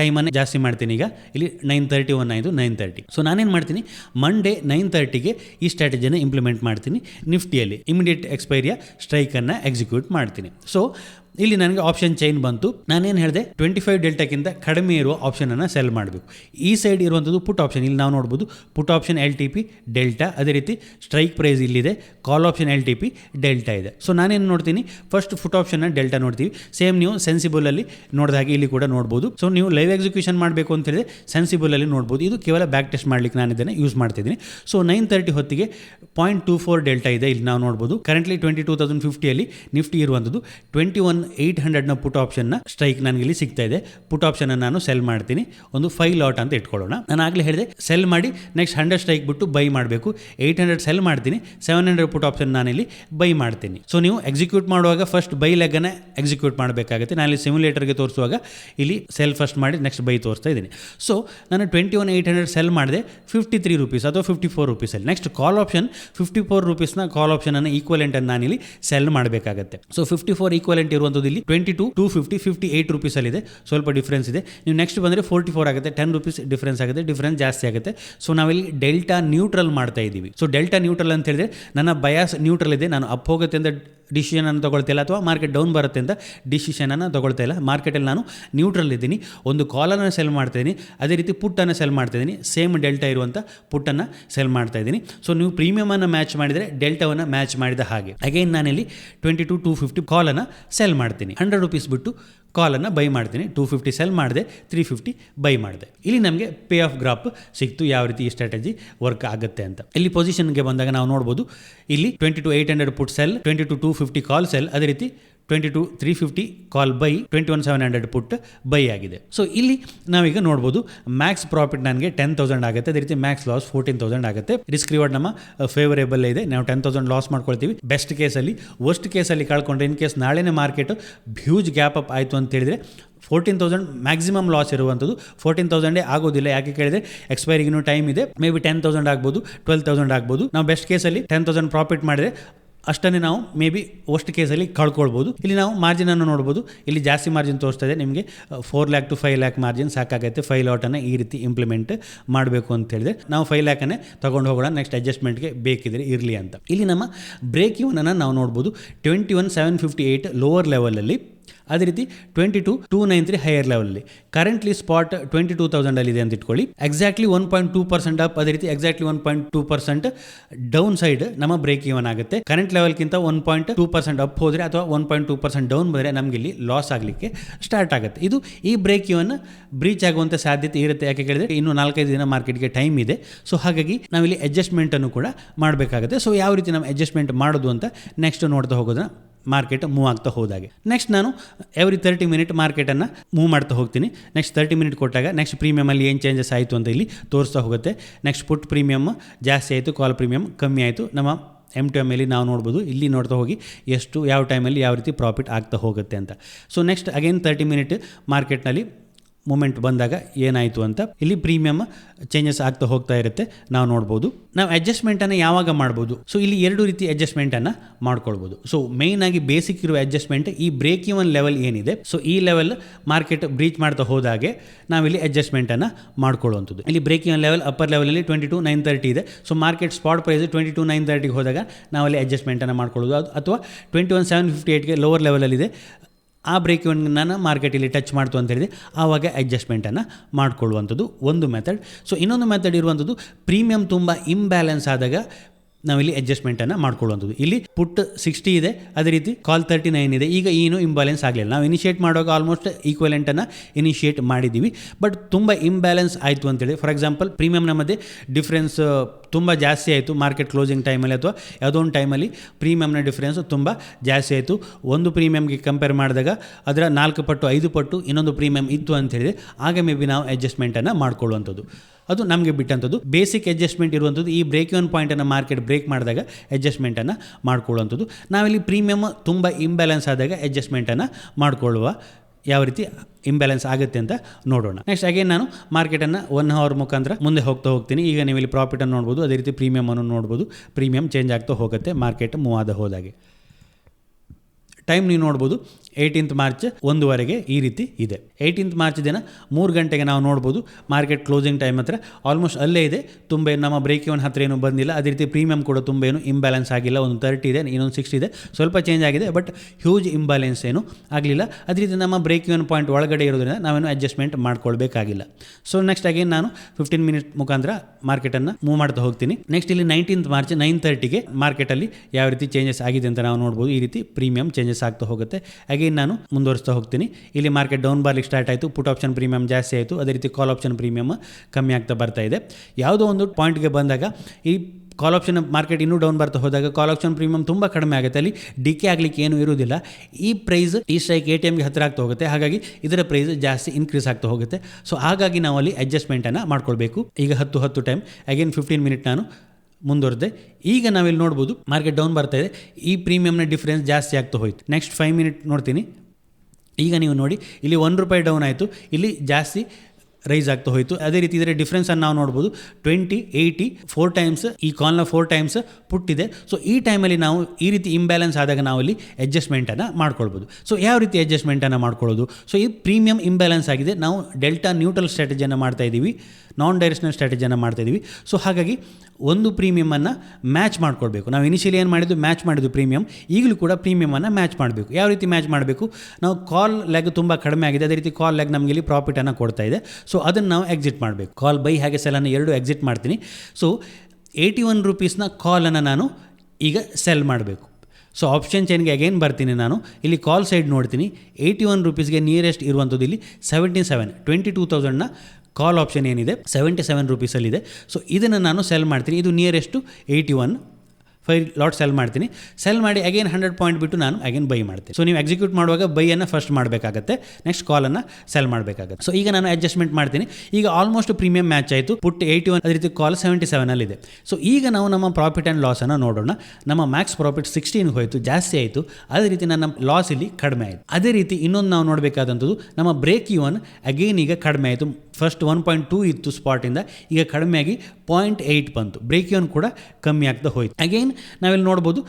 ಟೈಮನ್ನು ಜಾಸ್ತಿ ಮಾಡ್ತೀನಿ ಈಗ. ಇಲ್ಲಿ ನೈನ್ ತರ್ಟಿ ಒನ್ ಆಯಿತು ನೈನ್ ತರ್ಟಿ ಸೊ ನಾನೇನು ಮಾಡ್ತೀನಿ ಮಂಡೇ ನೈನ್ ತರ್ಟಿಗೆ ಈ ಸ್ಟ್ರಾಟಜಿಯನ್ನು ಇಂಪ್ಲಿಮೆಂಟ್ ಮಾಡ್ತೀನಿ ನಿಫ್ಟಿಯಲ್ಲಿ ಇಮಿಡಿಯೇಟ್ ಎಕ್ಸ್ಪೈರಿಯ ಸ್ಟ್ರೈಕನ್ನು ಎಕ್ಸಿಕ್ಯೂಟ್ ಮಾಡ್ತೀನಿ. ಸೊ ಇಲ್ಲಿ ನನಗೆ ಆಪ್ಷನ್ ಚೈನ್ ಬಂತು. ನಾನೇನು ಹೇಳಿದೆ? ಟ್ವೆಂಟಿ ಫೈವ್ ಡೆಲ್ಟಾಕ್ಕಿಂತ ಕಡಿಮೆ ಇರುವ ಆಪ್ಷನನ್ನು ಸೆಲ್ ಮಾಡಬೇಕು. ಈ ಸೈಡ್ ಇರುವಂಥದ್ದು ಪುಟ್ ಆಪ್ಷನ್ ಇಲ್ಲಿ ನಾವು ನೋಡ್ಬೋದು put option L T P delta ಅದೇ ರೀತಿ ಸ್ಟ್ರೈಕ್ ಪ್ರೈಸ್ ಇಲ್ಲಿದೆ call option L T P delta ಇದೆ. ಸೊ ನಾನೇನು ನೋಡ್ತೀನಿ? ಫಸ್ಟ್ ಫುಟ್ ಆಪ್ಷನ್ನ ಡೆಲ್ಟಾ ನೋಡ್ತೀವಿ. ಸೇಮ್ ನೀವು ಸೆನ್ಸಿಬಲಲ್ಲಿ ನೋಡಿದ ಹಾಗೆ ಇಲ್ಲಿ ಕೂಡ ನೋಡ್ಬೋದು. ಸೊ ನೀವು ಲೈವ್ ಎಕ್ಸಿಕ್ಯೂಷನ್ ಮಾಡಬೇಕು ಅಂತ ಹೇಳಿದ್ರೆ ಸೆನ್ಸಿಬಲಲ್ಲಿ ನೋಡ್ಬೋದು. ಇದು ಕೇವಲ ಬ್ಯಾಕ್ ಟೆಸ್ಟ್ ಮಾಡಲಿಕ್ಕೆ ನಾನು ಇದನ್ನು ಯೂಸ್ ಮಾಡ್ತಿದ್ದೀನಿ ಸೊ ನೈನ್ ತರ್ಟಿ ಹೊತ್ತಿಗೆ ಪಾಯಿಂಟ್ ಟೂ ಫೋರ್ ಡೆಲ್ಟಾ ಇದೆ ಇಲ್ಲಿ ನಾವು ನೋಡ್ಬೋದು. ಕರೆಂಟ್ಲಿ ಟ್ವೆಂಟಿ ಟೂ ತೌಸಂಡ್ ಫಿಫ್ಟಿಯಲ್ಲಿ ನಿಫ್ಟಿ ಇರುವಂಥದ್ದು ಟ್ವೆಂಟಿ ಒನ್ ಏಯ್ಟ್ ಹಂಡ್ರೆಡ್ನ ಪುಟ್ ಆಪ್ಷನ್ನ ಸ್ಟ್ರೈಕ್ ನನಗೆ ಇಲ್ಲಿ ಸಿಗ್ತಾ ಇದೆ. ಪುಟ್ ಆಪ್ಷನ್ ನಾನು ಸೆಲ್ ಮಾಡ್ತೀನಿ. ಒಂದು ಫೈವ್ ಲಾಟ್ ಅಂತ ಇಟ್ಕೊಳ್ಳೋಣ. ನಾನು ಆಗಲೇ ಹೇಳಿದೆ, ಸೆಲ್ ಮಾಡಿ ನೆಕ್ಸ್ಟ್ ಹಂಡ್ರೆಡ್ ಸ್ಟ್ರೈಕ್ ಬಿಟ್ಟು ಬೈ ಮಾಡಬೇಕು. ಏಯ್ಟ್ ಹಂಡ್ರೆಡ್ ಸೆಲ್ ಮಾಡ್ತೀನಿ, ಸೆವೆನ್ ಹಂಡ್ರೆಡ್ ಪುಟ್ ಆಪ್ಷನ್ ನಾನಿಲ್ಲಿ ಬೈ ಮಾಡ್ತೀನಿ. ಸೊ ನೀವು ಎಕ್ಸಿಕ್ಯೂಟ್ ಮಾಡುವಾಗ ಫಸ್ಟ್ ಬೈ ಲೆಗ್ಗನ್ನು ಎಕ್ಸಿಕ್ಯೂಟ್ ಮಾಡಬೇಕಾಗುತ್ತೆ. ನಾನು ಇಲ್ಲಿ ಸಿಮ್ಯುಲೇಟರ್ಗೆ ತೋರಿಸುವಾಗ ಇಲ್ಲಿ ಸೆಲ್ ಫಸ್ಟ್ ಮಾಡಿ ನೆಕ್ಸ್ಟ್ ಬೈ ತೋರಿಸ್ತಾ ಇದ್ದೀನಿ. ಸೊ ನಾನು twenty one eight hundred sell ಮಾಡಿದೆ ಫಿಫ್ಟಿ ತ್ರೀ ರುಪೀಸ್ ಅಥವಾ fifty four ರುಪೀಸಲ್ಲಿ next call option fifty four ರುಪೀಸ್ನ call ಆಪ್ಷನನ್ನು ನಾನು ನಾನಿಲ್ಲಿ ಸೆಲ್ ಮಾಡಬೇಕಾಗುತ್ತೆ. ಸೊ ಫಿಫ್ಟಿ ಫೋರ್ ಈಕ್ವಲೆಂಟ್ ಇರುವಂಥದ್ದು ಇಲ್ಲಿ twenty two two fifty fifty eight ಇದೆ. ಸ್ವಲ್ಪ ಡಿಫ್ರೆನ್ಸ್ ಇದೆ. ನೀವು ನೆಕ್ಸ್ಟ್ ಬಂದರೆ ಫೋರ್ಟಿ ಫೋರ್ ಆಗುತ್ತೆ. ಟೆನ್ ರುಪೀಸ್ ಡಿಫ್ರೆನ್ಸ್ ಆಗುತ್ತೆ. ಡಿಫ್ರೆನ್ಸ್ ಜಾಸ್ತಿ ಆಗುತ್ತೆ. ಸೊ ನಾವಿಲ್ಲಿ ಡೆಲ್ಟಾ ನ್ಯೂಟ್ರಲ್ ಮಾಡ್ತಾ ಇದ್ದೀವಿ. ಸೊ ಡೆಲ್ಟಾ ನ್ಯೂಟ್ರಲ್ ಅಂತ ಹೇಳಿದ್ರೆ ನನ್ನ ಬಯಾಸ್ ನ್ಯೂಟ್ರಲ್ ಇದೆ. ನಾನು ಅಪ್ ಹೋಗುತ್ತೆ ಅಂತ ಡಿಸಿಷನ್ ಅನ್ನು ತಗೊಳ್ತಿಲ್ಲ ಅಥವಾ ಮಾರ್ಕೆಟ್ ಡೌನ್ ಬರುತ್ತೆ ಅಂತ ಡಿಸಿಷನನ್ನು ತೊಗೊಳ್ತಾ ಇಲ್ಲ. ಮಾರ್ಕೆಟಲ್ಲಿ ನಾನು ನ್ಯೂಟ್ರಲ್ ಇದ್ದೀನಿ. ಒಂದು ಕಾಲನ್ನು ಸೆಲ್ ಮಾಡ್ತಾಯಿದ್ದೀನಿ ಅದೇ ರೀತಿ ಪುಟ್ಟನ್ನು ಸೆಲ್ ಮಾಡ್ತಾಯಿದ್ದೀನಿ ಸೇಮ್ ಡೆಲ್ಟಾ ಇರುವಂಥ ಪುಟ್ಟನ್ನು ಸೆಲ್ ಮಾಡ್ತಾ ಇದ್ದೀನಿ. ಸೊ ನೀವು ಪ್ರೀಮಿಯಮನ್ನು ಮ್ಯಾಚ್ ಮಾಡಿದರೆ ಡೆಲ್ಟಾವನ್ನು ಮ್ಯಾಚ್ ಮಾಡಿದ ಹಾಗೆ. ಅಗೈನ್ ನಾನಿಲ್ಲಿ ಟ್ವೆಂಟಿ ಟು ಟು ಫಿಫ್ಟಿ ಕಾಲನ್ನು ಸೆಲ್ ಮಾಡ್ತೀನಿ. ಹಂಡ್ರೆಡ್ ರುಪೀಸ್ ಬಿಟ್ಟು ಕಾಲನ್ನು ಬೈ ಮಾಡ್ತೀನಿ. ಟೂ ಫಿಫ್ಟಿ ಸೆಲ್ ಮಾಡಿದೆ ತ್ರೀ ಫಿಫ್ಟಿ ಬೈ ಮಾಡಿದೆ. ಇಲ್ಲಿ ನಮಗೆ ಪೇ ಆಫ್ ಗ್ರಾಪ್ ಸಿಕ್ತು, ಯಾವ ರೀತಿ ಈ ಸ್ಟ್ರಾಟಜಿ ವರ್ಕ್ ಆಗುತ್ತೆ ಅಂತ. ಇಲ್ಲಿ ಪೊಸಿಷನ್ಗೆ ಬಂದಾಗ ನಾವು ನೋಡ್ಬೋದು, ಇಲ್ಲಿ twenty two eight hundred put sell twenty two two fifty call sell ಅದೇ ರೀತಿ twenty two three fifty call buy twenty one seven hundred put buy ಆಗಿದೆ. ಸೊ ಇಲ್ಲಿ ನಾವೀಗ ನೋಡ್ಬೋದು ಮ್ಯಾಕ್ಸ್ ಪ್ರಾಫಿಟ್ ನನಗೆ ಟೆನ್ ತೌಸಂಡ್ ಆಗುತ್ತೆ. ಅದೇ ರೀತಿ ಮ್ಯಾಕ್ಸ್ ಲಾಸ್ ಫೋರ್ಟೀನ್ ತೌಸಂಡ್ ಆಗುತ್ತೆ. ರಿಸ್ಕ್ ರಿವಾರ್ಡ್ ನಮ್ಮ ಫೇವರೇಬಲ್ ಇದೆ. ನಾವು ಟೆನ್ ತೌಸಂಡ್ ಲಾಸ್ ಮಾಡ್ಕೊಳ್ತೀವಿ. ಬೆಸ್ಟ್ ಕೇಸಲ್ಲಿ ವರ್ಸ್ಟ್ ಕೇಸಲ್ಲಿ ಕಳ್ಕೊಂಡ್ರೆ ಇನ್ ಕೇಸ್ ನಾಳೆನೇ ಮಾರ್ಕೆಟ್ ಹ್ಯೂಜ್ ಗ್ಯಾಪ್ ಅಪ್ ಆಯಿತು ಅಂತ ಹೇಳಿದ್ರೆ ಫೋರ್ಟೀನ್ ತೌಸಂಡ್ ಮ್ಯಾಕ್ಸಿಮಮ್ ಲಾಸ್ ಇರುವಂಥದ್ದು. ಫೋರ್ಟೀನ್ ತೌಸಂಡೇ ಆಗೋದಿಲ್ಲ. ಯಾಕೆ ಕೇಳಿದ್ರೆ ಎಕ್ಸ್ಪೈರಿಗೂ ಟೈಮ್ ಇದೆ. ಮೇ ಬಿ ಟೆನ್ ತೌಸಂಡ್ ಆಗ್ಬೋದು ಟ್ವೆಲ್ ತೌಸಂಡ್ ಆಗ್ಬೋದು. ನಾವು ಬೆಸ್ಟ್ ಕೇಸಲ್ಲಿ ಟೆನ್ ತೌಸಂಡ್ ಪ್ರಾಫಿಟ್ ಮಾಡಿದ್ರೆ ಅಷ್ಟನ್ನೇ ನಾವು ಮೇ ಬಿ ವರ್ಸ್ಟ್ ಕೇಸಲ್ಲಿ ಕಳ್ಕೊಳ್ಬೋದು. ಇಲ್ಲಿ ನಾವು ಮಾರ್ಜಿನನ್ನು ನೋಡ್ಬೋದು. ಇಲ್ಲಿ ಜಾಸ್ತಿ ಮಾರ್ಜಿನ್ ತೋರಿಸ್ತಾ ಇದೆ. ನಿಮಗೆ four lakh to five lakh margin ಸಾಕಾಗುತ್ತೆ ಫೈವ್ ಲಾಟನ್ನು ಈ ರೀತಿ ಇಂಪ್ಲಿಮೆಂಟ್ ಮಾಡಬೇಕು ಅಂತ ಹೇಳಿದ್ರೆ ನಾವು ಫೈವ್ ಲ್ಯಾಕನ್ನೇ ತೊಗೊಂಡು ಹೋಗೋಣ. ನೆಕ್ಸ್ಟ್ ಅಡ್ಜಸ್ಟ್ಮೆಂಟ್ಗೆ ಬೇಕಿದ್ರೆ ಇರಲಿ ಅಂತ. ಇಲ್ಲಿ ನಮ್ಮ ಬ್ರೇಕ್ ಇವನನ್ನು ನಾವು ನೋಡ್ಬೋದು. Twenty one seven fifty eight lower ಲೆವೆಲಲ್ಲಿ ಅದೇ ರೀತಿ twenty two two nine three higher ಲೆವೆಲಲ್ಲಿ ಕರೆಂಟ್ಲಿ ಸ್ಪಾಟ್ ಟ್ವೆಂಟಿ ಟೂ ತೌಸಂಡಲ್ಲಿ ಇದೆ ಅಂತ ಇಟ್ಕೊಳ್ಳಿ. Exactly one point two percent up ಅದೇ ರೀತಿ exactly one point two percent down side ನಮ್ಮ ಬ್ರೇಕ್ ಇವನ್ ಆಗುತ್ತೆ. Current ಲೆವೆಲ್ಗಿಂತ one point two percent up ಹೋದರೆ ಅಥವಾ one point two percent down ಬಂದರೆ ನಮಗೆ ಇಲ್ಲಿ ಲಾಸ್ ಆಗಲಿಕ್ಕೆ ಸ್ಟಾರ್ಟ್ ಆಗುತ್ತೆ. ಇದು ಈ ಬ್ರೇಕ್ ಇವನ್ ಬ್ರೀಚ್ ಆಗುವಂಥ ಸಾಧ್ಯತೆ ಇರುತ್ತೆ. ಯಾಕೆ ಕೇಳಿದ್ರೆ ಇನ್ನು ನಾಲ್ಕೈದು ದಿನ ಮಾರ್ಕೆಟ್ಗೆ ಟೈಮ್ ಇದೆ. ಸೊ ಹಾಗಾಗಿ ನಾವಿಲ್ಲಿ ಅಡ್ಜಸ್ಟ್ಮೆಂಟನ್ನು ಕೂಡ ಮಾಡಬೇಕಾಗುತ್ತೆ. ಸೊ ಯಾವ ರೀತಿ ನಾವು ಅಡ್ಜಸ್ಟ್ಮೆಂಟ್ ಮಾಡೋದು ಅಂತ ನೆಕ್ಸ್ಟ್ ನೋಡ್ತಾ ಹೋಗೋದನ್ನ ಮಾರ್ಕೆಟ್ ಮೂವ್ ಆಗ್ತಾ ಹೋದಾಗೆ. ನೆಕ್ಸ್ಟ್ ನಾನು ಎವ್ರಿ ತರ್ಟಿ ಮಿನಿಟ್ ಮಾರ್ಕೆಟನ್ನು ಮೂವ್ ಮಾಡ್ತಾ ಹೋಗ್ತೀನಿ. ನೆಕ್ಸ್ಟ್ ತರ್ಟಿ ಮಿನಿಟ್ ಕೊಟ್ಟಾಗ ನೆಕ್ಸ್ಟ್ ಪ್ರೀಮಿಯಮಲ್ಲಿ ಏನು ಚೇಂಜಸ್ ಆಯಿತು ಅಂತ ಇಲ್ಲಿ ತೋರಿಸ್ತಾ ಹೋಗುತ್ತೆ. ನೆಕ್ಸ್ಟ್ ಪುಟ್ ಪ್ರೀಮಿಯಮ್ ಜಾಸ್ತಿ ಆಯಿತು ಕಾಲ್ ಪ್ರೀಮಿಯಮ್ ಕಮ್ಮಿ ಆಯಿತು. ನಮ್ಮ ಎಂ ಟಿ ಎಮ್ಮಲ್ಲಿ ನಾವು ನೋಡ್ಬೋದು. ಇಲ್ಲಿ ನೋಡ್ತಾ ಹೋಗಿ ಎಷ್ಟು, ಯಾವ ಟೈಮಲ್ಲಿ ಯಾವ ರೀತಿ ಪ್ರಾಫಿಟ್ ಆಗ್ತಾ ಹೋಗುತ್ತೆ ಅಂತ. So next again thirty minute ಮಾರ್ಕೆಟ್ನಲ್ಲಿ ಮೂಮೆಂಟ್ ಬಂದಾಗ ಏನಾಯಿತು ಅಂತ ಇಲ್ಲಿ ಪ್ರೀಮಿಯಮ್ ಚೇಂಜಸ್ ಆಗ್ತಾ ಹೋಗ್ತಾ ಇರುತ್ತೆ. ನಾವು ನೋಡ್ಬೋದು. ನಾವು ಅಡ್ಜಸ್ಟ್ಮೆಂಟನ್ನು ಯಾವಾಗ ಮಾಡ್ಬೋದು? ಸೊ ಇಲ್ಲಿ ಎರಡು ರೀತಿ ಅಡ್ಜಸ್ಟ್ಮೆಂಟನ್ನು ಮಾಡ್ಕೊಳ್ಬೋದು. ಸೊ ಮೇಯ್ನ್ ಆಗಿ ಬೇಸಿಕ್ ಇರುವ ಅಡ್ಜಸ್ಟ್ಮೆಂಟ್ ಈ ಬ್ರೇಕ್ ಇವನ್ ಲೆವೆಲ್ ಏನಿದೆ? ಸೊ ಈ ಲೆವೆಲ್ ಮಾರ್ಕೆಟ್ ಬ್ರೀಚ್ ಮಾಡ್ತಾ ಹೋದಾಗೆ ನಾವಿಲ್ಲಿ ಅಡ್ಜಸ್ಟ್ಮೆಂಟನ್ನು ಮಾಡ್ಕೊಳ್ಳುವಂಥದ್ದು. ಇಲ್ಲಿ ಬ್ರೇಕ್ ಇವನ್ ಲೆವೆಲ್ ಅಪ್ಪರ್ ಲೆವೆಲಲ್ಲಿ ಟ್ವೆಂಟಿ ಟು ನೈನ್ ತರ್ಟಿ ಇದೆ. So market spot price twenty two nine ತರ್ಟಿಗೆ ಹೋದಾಗ ನಾವಲ್ಲಿ ಅಡ್ಜಸ್ಟ್ಮೆಂಟನ್ನು ಮಾಡ್ಕೊಳ್ಳೋದು ಅಥವಾ ಟ್ವೆಂಟಿ ಒನ್ ಸೆವೆನ್ ಫಿಫ್ಟಿ ಏಯ್ಟ್ಗೆ ಲೋವರ್ ಲೆವೆಲಲ್ಲಿದೆ ಆ ಬ್ರೇಕ್ ನಾನು ಮಾರ್ಕೆಟಲ್ಲಿ ಟಚ್ ಮಾಡ್ತು ಅಂತ ಹೇಳಿದ್ರೆ ಆವಾಗ ಅಡ್ಜಸ್ಟ್ಮೆಂಟನ್ನು ಮಾಡ್ಕೊಳ್ಳುವಂಥದ್ದು ಒಂದು ಮೆಥಡ್ ಸೊ ಇನ್ನೊಂದು ಮೆಥಡ್ ಇರುವಂಥದ್ದು ಪ್ರೀಮಿಯಂ ತುಂಬ ಇಂಬ್ಯಾಲೆನ್ಸ್ ಆದಾಗ ನಾವಿಲ್ಲಿ ಅಡ್ಜಸ್ಟ್ಮೆಂಟನ್ನು ಮಾಡ್ಕೊಳ್ಳುವಂಥದ್ದು. ಇಲ್ಲಿ ಪುಟ್ ಸಿಕ್ಸ್ಟಿ ಇದೆ, ಅದೇ ರೀತಿ ಕಾಲ್ ತರ್ಟಿ ನೈನ್ ಇದೆ. ಈಗ ಏನು ಇಂಬ್ಯಾಲೆನ್ಸ್ ಆಗಲಿಲ್ಲ. ನಾವು ಇನಿಷಿಯೇಟ್ ಮಾಡುವಾಗ ಆಲ್ಮೋಸ್ಟ್ ಈಕ್ವಲೆಂಟನ್ನು ಇನಿಷಿಯೇಟ್ ಮಾಡಿದ್ದೀವಿ ಬಟ್ ತುಂಬ ಇಂಬ್ಯಾಲೆನ್ಸ್ ಆಯಿತು ಅಂತೇಳಿ ಫಾರ್ ಎಕ್ಸಾಂಪಲ್ ಪ್ರೀಮಿಯಂ ನಮ್ಮದೇ ಡಿಫ್ರೆನ್ಸ್ ತುಂಬ ಜಾಸ್ತಿ ಆಯಿತು ಮಾರ್ಕೆಟ್ ಕ್ಲೋಸಿಂಗ್ ಟೈಮಲ್ಲಿ ಅಥವಾ ಯಾವುದೋ ಒಂದು ಟೈಮಲ್ಲಿ ಪ್ರೀಮಿಯಮ್ನ ಡಿಫ್ರೆನ್ಸ್ ತುಂಬ ಜಾಸ್ತಿ ಆಯಿತು. ಒಂದು ಪ್ರೀಮಿಯಮ್ಗೆ ಕಂಪೇರ್ ಮಾಡಿದಾಗ ಅದರ ನಾಲ್ಕು ಪಟ್ಟು, ಐದು ಪಟ್ಟು ಇನ್ನೊಂದು ಪ್ರೀಮಿಯಂ ಇತ್ತು ಅಂತ ಹೇಳಿದರೆ ಆಗ ಮೇ ಬಿ ನಾವು ಅಡ್ಜಸ್ಟ್ಮೆಂಟನ್ನು ಮಾಡ್ಕೊಳ್ಳುವಂಥದ್ದು. ಅದು ನಮಗೆ ಬಿಟ್ಟಂಥದ್ದು. ಬೇಸಿಕ್ ಅಡ್ಜಸ್ಟ್ಮೆಂಟ್ ಇರುವಂಥದ್ದು, ಈ ಬ್ರೇಕ್ ಇವನ್ ಪಾಯಿಂಟನ್ನು ಮಾರ್ಕೆಟ್ ಬ್ರೇಕ್ ಮಾಡಿದಾಗ ಅಡ್ಜಸ್ಟ್ಮೆಂಟನ್ನು ಮಾಡ್ಕೊಳ್ಳುವಂಥದ್ದು. ನಾವಿಲ್ಲಿ ಪ್ರೀಮಿಯಮ್ ತುಂಬ ಇಂಬ್ಯಾಲೆನ್ಸ್ ಆದಾಗ ಅಡ್ಜಸ್ಟ್ಮೆಂಟನ್ನು ಮಾಡಿಕೊಳ್ಳುವ ಯಾವ ರೀತಿ ಇಂಬ್ಯಾಲೆನ್ಸ್ ಆಗುತ್ತೆ ಅಂತ ನೋಡೋಣ. ನೆಕ್ಸ್ಟ್ ಅಗೇನ್ ನಾನು ಮಾರ್ಕೆಟನ್ನು ಒನ್ ಅವರ್ ಮುಖಾಂತರ ಮುಂದೆ ಹೋಗ್ತಾ ಹೋಗ್ತೀನಿ. ಈಗ ನೀವು ಇಲ್ಲಿ ಪ್ರಾಫಿಟನ್ನು ನೋಡ್ಬೋದು, ಅದೇ ರೀತಿ ಪ್ರೀಮಿಯಮನ್ನು ನೋಡ್ಬೋದು. ಪ್ರೀಮಿಯಮ್ ಚೇಂಜ್ ಆಗ್ತಾ ಹೋಗುತ್ತೆ ಮಾರ್ಕೆಟ್ ಮೂವಾದ ಹೋದಾಗೆ. ಟೈಮ್ ನೀವು ನೋಡ್ಬೋದು ಏಯ್ಟೀನ್ತ್ ಮಾರ್ಚ್ ಒಂದುವರೆಗೆ ಈ ರೀತಿ ಇದೆ. ಏಯ್ಟೀನ್ತ್ ಮಾರ್ಚ್ ದಿನ ಮೂರು ಗಂಟೆಗೆ ನಾವು ನೋಡ್ಬೋದು ಮಾರ್ಕೆಟ್ ಕ್ಲೋಸಿಂಗ್ ಟೈಮ್ ಹತ್ರ ಆಲ್ಮೋಸ್ಟ್ ಅಲ್ಲೇ ಇದೆ. ತುಂಬ ನಮ್ಮ ಬ್ರೇಕ್ ಇವನ್ ಹತ್ರ ಏನು ಬಂದಿಲ್ಲ. ಅದೇ ರೀತಿ ಪ್ರೀಮಿಯಂ ಕೂಡ ತುಂಬ ಏನು ಇಂಬ್ಯಾಲೆನ್ಸ್ ಆಗಿಲ್ಲ. ಒಂದು ತರ್ಟಿ ಇದೆ, ಇನ್ನೊಂದು ಸಿಕ್ಸ್ಟಿ ಇದೆ. ಸ್ವಲ್ಪ ಚೇಂಜ್ ಆಗಿದೆ ಬಟ್ ಹ್ಯೂಜ್ ಇಂಬ್ಯಾಲೆನ್ಸ್ ಏನು ಆಗಲಿಲ್ಲ. ಅದೇ ರೀತಿ ನಮ್ಮ ಬ್ರೇಕ್ ಇವನ್ ಪಾಯಿಂಟ್ ಒಳಗಡೆ ಇರೋದ್ರಿಂದ ನಾವೇನು ಅಡ್ಜಸ್ಟ್ಮೆಂಟ್ ಮಾಡ್ಕೊಳ್ಬೇಕಾಗಿಲ್ಲ. ಸೊ ನೆಕ್ಸ್ಟ್ ಅಗೇನ್ ನಾನು ಫಿಫ್ಟೀನ್ ಮಿನಿಟ್ ಮುಖಾಂತರ ಮಾರ್ಕೆಟನ್ನು ಮೂವ್ ಮಾಡ್ತಾ ಹೋಗ್ತೀನಿ. ನೆಕ್ಸ್ಟ್ ಇಲ್ಲಿ ನೈನ್ಟೀನ್ತ್ ಮಾರ್ಚ್ ನೈನ್ ತರ್ಟಿಗೆ ಮಾರ್ಕೆಟಲ್ಲಿ ಯಾವ ರೀತಿ ಚೇಂಜಸ್ ಆಗಿದೆ ಅಂತ ನಾವು ನೋಡ್ಬೋದು. ಈ ರೀತಿ ಪ್ರೀಮಿಯಂ ಚೇಂಜಸ್ ಆಗ್ತಾ ಹೋಗುತ್ತೆ. ಅಗೇನ್ ನಾನು ಮುಂದುವರಿಸ್ತಾ ಹೋಗ್ತೀನಿ. ಇಲ್ಲಿ ಮಾರ್ಕೆಟ್ ಡೌನ್ ಬಾರ್ಲಿಕ್ಕೆ ಸ್ಟಾರ್ಟ್ ಆಯಿತು. ಪುಟ್ ಆಪ್ಷನ್ ಪ್ರೀಮಿಯಂ ಜಾಸ್ತಿ ಆಯಿತು. ಅದೇ ರೀತಿ ಕಾಲ್ ಆಪ್ಷನ್ ಪ್ರೀಮಿಯಮ್ ಕಮ್ಮಿ ಆಗ್ತಾ ಬರ್ತಾ ಇದೆ. ಯಾವುದೋ ಒಂದು ಪಾಯಿಂಟ್ಗೆ ಬಂದಾಗ ಈ ಕಾಲ್ ಆಪ್ಷನ್ ಮಾರ್ಕೆಟ್ ಇನ್ನೂ ಡೌನ್ ಬರ್ತಾ ಹೋದಾಗ ಕಾಲ್ ಆಪ್ಷನ್ ಪ್ರೀಮಿಯಂ ತುಂಬ ಕಡಿಮೆ ಆಗುತ್ತೆ. ಅಲ್ಲಿ ಡಿಕೆ ಆಗಲಿಕ್ಕೆ ಏನೂ ಇರುವುದಿಲ್ಲ. ಈ ಪ್ರೈಸ್ ಈ ಸ್ಟ್ರೈಕ್ ಎ ಟಿ ಎಮ್ಗೆ ಹತ್ತಿರ ಆಗ್ತಾ ಹೋಗುತ್ತೆ. ಹಾಗಾಗಿ ಇದರ ಪ್ರೈಸ್ ಜಾಸ್ತಿ ಇನ್ಕ್ರೀಸ್ ಆಗ್ತಾ ಹೋಗುತ್ತೆ. ಸೊ ಹಾಗಾಗಿ ನಾವು ಅಲ್ಲಿ ಅಡ್ಜಸ್ಟ್ಮೆಂಟನ್ನು ಮಾಡ್ಕೊಳ್ಬೇಕು. ಈಗ ಹತ್ತು ಹತ್ತು ಟೈಮ್ ಅಗೇನ್ ಫಿಫ್ಟೀನ್ ಮಿನಿಟ್ ನಾನು ಮುಂದುವರೆದೆ. ಈಗ ನಾವಿಲ್ಲಿ ನೋಡ್ಬೋದು ಮಾರ್ಕೆಟ್ ಡೌನ್ ಬರ್ತಾ ಇದೆ. ಈ ಪ್ರೀಮಿಯಮ್ನ ಡಿಫ್ರೆನ್ಸ್ ಜಾಸ್ತಿ ಆಗ್ತಾ ಹೋಯ್ತು. ನೆಕ್ಸ್ಟ್ ಫೈವ್ ಮಿನಿಟ್ ನೋಡ್ತೀನಿ. ಈಗ ನೀವು ನೋಡಿ, ಇಲ್ಲಿ ಒಂದು ರೂಪಾಯಿ ಡೌನ್ ಆಯಿತು. ಇಲ್ಲಿ ಜಾಸ್ತಿ ರೈಸ್ ಆಗ್ತಾ ಹೋಯಿತು. ಅದೇ ರೀತಿ ಇದರ ಡಿಫ್ರೆನ್ಸನ್ನು ನಾವು ನೋಡ್ಬೋದು. ಟ್ವೆಂಟಿ ಏಯ್ಟಿ ಫೋರ್ ಟೈಮ್ಸ್ ಈ ಕಾಲ್ನ ಫೋರ್ ಟೈಮ್ಸ್ ಪುಟ್ಟಿದೆ. ಸೊ ಈ ಟೈಮಲ್ಲಿ ನಾವು ಈ ರೀತಿ ಇಂಬ್ಯಾಲೆನ್ಸ್ ಆದಾಗ ನಾವು ಅಲ್ಲಿ ಅಡ್ಜಸ್ಟ್ಮೆಂಟನ್ನು ಮಾಡ್ಕೊಳ್ಬೋದು. ಸೊ ಯಾವ ರೀತಿ ಅಡ್ಜಸ್ಟ್ಮೆಂಟನ್ನು ಮಾಡ್ಕೊಳ್ಳೋದು? ಸೊ ಈ ಪ್ರೀಮಿಯಂ ಇಂಬ್ಯಾಲೆನ್ಸ್ ಆಗಿದೆ. ನಾವು ಡೆಲ್ಟಾ ನ್ಯೂಟ್ರಲ್ ಸ್ಟ್ರಾಟಜಿಯನ್ನು ಮಾಡ್ತಾ ಇದ್ದೀವಿ. ನಾನ್ ಡೈರೆಕ್ಷನಲ್ ಸ್ಟ್ರಾಟಜಿಯನ್ನು ಮಾಡ್ತಾ ಇದ್ದೀವಿ ಸೊ ಹಾಗಾಗಿ ಒಂದು ಪ್ರೀಮಿಯಮನ್ನು ಮ್ಯಾಚ್ ಮಾಡ್ಕೊಳ್ಬೇಕು. ನಾವು ಇನಿಷಿಯಲಿ ಏನು ಮಾಡಿದ್ದು? ಮ್ಯಾಚ್ ಮಾಡಿದ್ದು ಪ್ರೀಮಿಯಮ್ ಈಗಲೂ ಕೂಡ ಪ್ರೀಮಿಯಮನ್ನು ಮ್ಯಾಚ್ ಮಾಡಬೇಕು. ಯಾವ ರೀತಿ ಮ್ಯಾಚ್ ಮಾಡಬೇಕು? ನಾವು ಕಾಲ್ ಲೆಗ್ ತುಂಬ ಕಡಿಮೆ ಆಗಿದೆ. ಅದೇ ರೀತಿ ಕಾಲ್ ಲ್ಯಾಗ್ ನಮಗೆ ಇಲ್ಲಿ ಪ್ರಾಫಿಟನ್ನು ಕೊಡ್ತಾ ಇದೆ. ಸೊ ಅದನ್ನು ನಾವು ಎಕ್ಸಿಟ್ ಮಾಡಬೇಕು. ಕಾಲ್ ಬೈ ಹಾಗೆ ಸೆಲನ್ನು ಎರಡು ಎಕ್ಸಿಟ್ ಮಾಡ್ತೀನಿ. ಸೊ ಏಯ್ಟಿ ಒನ್ ರುಪೀಸ್ನ ಕಾಲನ್ನು ನಾನು ಈಗ ಸೆಲ್ ಮಾಡಬೇಕು. ಸೊ ಆಪ್ಷನ್ ಚೈನ್ಗೆ ಅಗೇನ್ ಬರ್ತೀನಿ ನಾನು. ಇಲ್ಲಿ ಕಾಲ್ ಸೈಡ್ ನೋಡ್ತೀನಿ. ಏಯ್ಟಿ ಒನ್ ರುಪೀಸ್ಗೆ ನಿಯರೆಸ್ಟ್ ಇರುವಂಥದ್ದು ಇಲ್ಲಿ ಸೆವೆಂಟಿ ಸೆವೆನ್ ಟ್ವೆಂಟಿ ಟೂ ತೌಸಂಡ್ನ ಕಾಲ್ ಆಪ್ಷನ್ ಏನಿದೆ? ಸೆವೆಂಟಿ ಸೆವೆನ್ ರುಪೀಸಲ್ಲಿದೆ ಸೊ ಇದನ್ನು ನಾನು ಸೆಲ್ ಮಾಡ್ತೀನಿ. ಇದು nearest eighty one five lot sell ಮಾಡ್ತೀನಿ. ಸೆಲ್ ಮಾಡಿ ಅಗೇನ್ ಹಂಡ್ರೆಡ್ ಪಾಯಿಂಟ್ ಬಿಟ್ಟು ನಾನು ಅಗೇನ್ ಬೈ ಮಾಡ್ತೀನಿ. ಸೊ ನೀವು ಎಕ್ಸಿಕ್ಯೂಟ್ ಮಾಡುವಾಗ ಬೈಯನ್ನು ಫಸ್ಟ್ ಮಾಡಬೇಕಾಗತ್ತೆ. ನೆಕ್ಸ್ಟ್ ಕಾಲನ್ನು ಸೆಲ್ ಮಾಡಬೇಕಾಗುತ್ತೆ. ಸೊ ಈಗ ನಾನು ಅಡ್ಜಸ್ಟ್ಮೆಂಟ್ ಮಾಡ್ತೀನಿ. ಈಗ ಆಲ್ಮೋಸ್ಟ್ ಪ್ರೀಮಿಯಂ ಮ್ಯಾಚ್ ಆಯಿತು. ಪುಟ್ ಏಯ್ಟಿ ಒನ್ ಅದೇ ರೀತಿ ಕಾಲ್ ಸೆವೆಂಟಿ ಸೆವೆನಲ್ಲಿದೆ ಸೊ ಈಗ ನಾವು ನಮ್ಮ ಪ್ರಾಫಿಟ್ ಆ್ಯಂಡ್ ಲಾಸನ್ನು ನೋಡೋಣ. ನಮ್ಮ ಮ್ಯಾಕ್ಸ್ ಪ್ರಾಫಿಟ್ ಸಿಕ್ಸ್ಟೀನ್ ಹೋಯಿತು, ಜಾಸ್ತಿ ಆಯಿತು. ಅದೇ ರೀತಿ ನನ್ನ ಲಾಸ್ ಇಲ್ಲಿ ಕಡಿಮೆ ಆಯಿತು. ಅದೇ ರೀತಿ ಇನ್ನೊಂದು ನಾವು ನೋಡಬೇಕಾದಂಥದ್ದು, ನಮ್ಮ ಬ್ರೇಕ್ ಇವನ್ ಅಗೇನ್ ಈಗ ಕಡಿಮೆ ಆಯಿತು. ಫಸ್ಟ್ ಒನ್ ಪಾಯಿಂಟ್ ಟೂ ಇತ್ತು ಸ್ಪಾಟಿಂದ ಈಗ ಕಡಿಮೆಯಾಗಿ ಪಾಯಿಂಟ್ ಏಯ್ಟ್ ಬಂತು. ಬ್ರೇಕ್ ಇವನ್ ಕೂಡ ಕಮ್ಮಿ ಆಗ್ತಾ ಹೋಯ್ತು. ಅಗೈನ್ ನಾವಿಲ್ಲಿ ನೋಡ್ಬೋದು,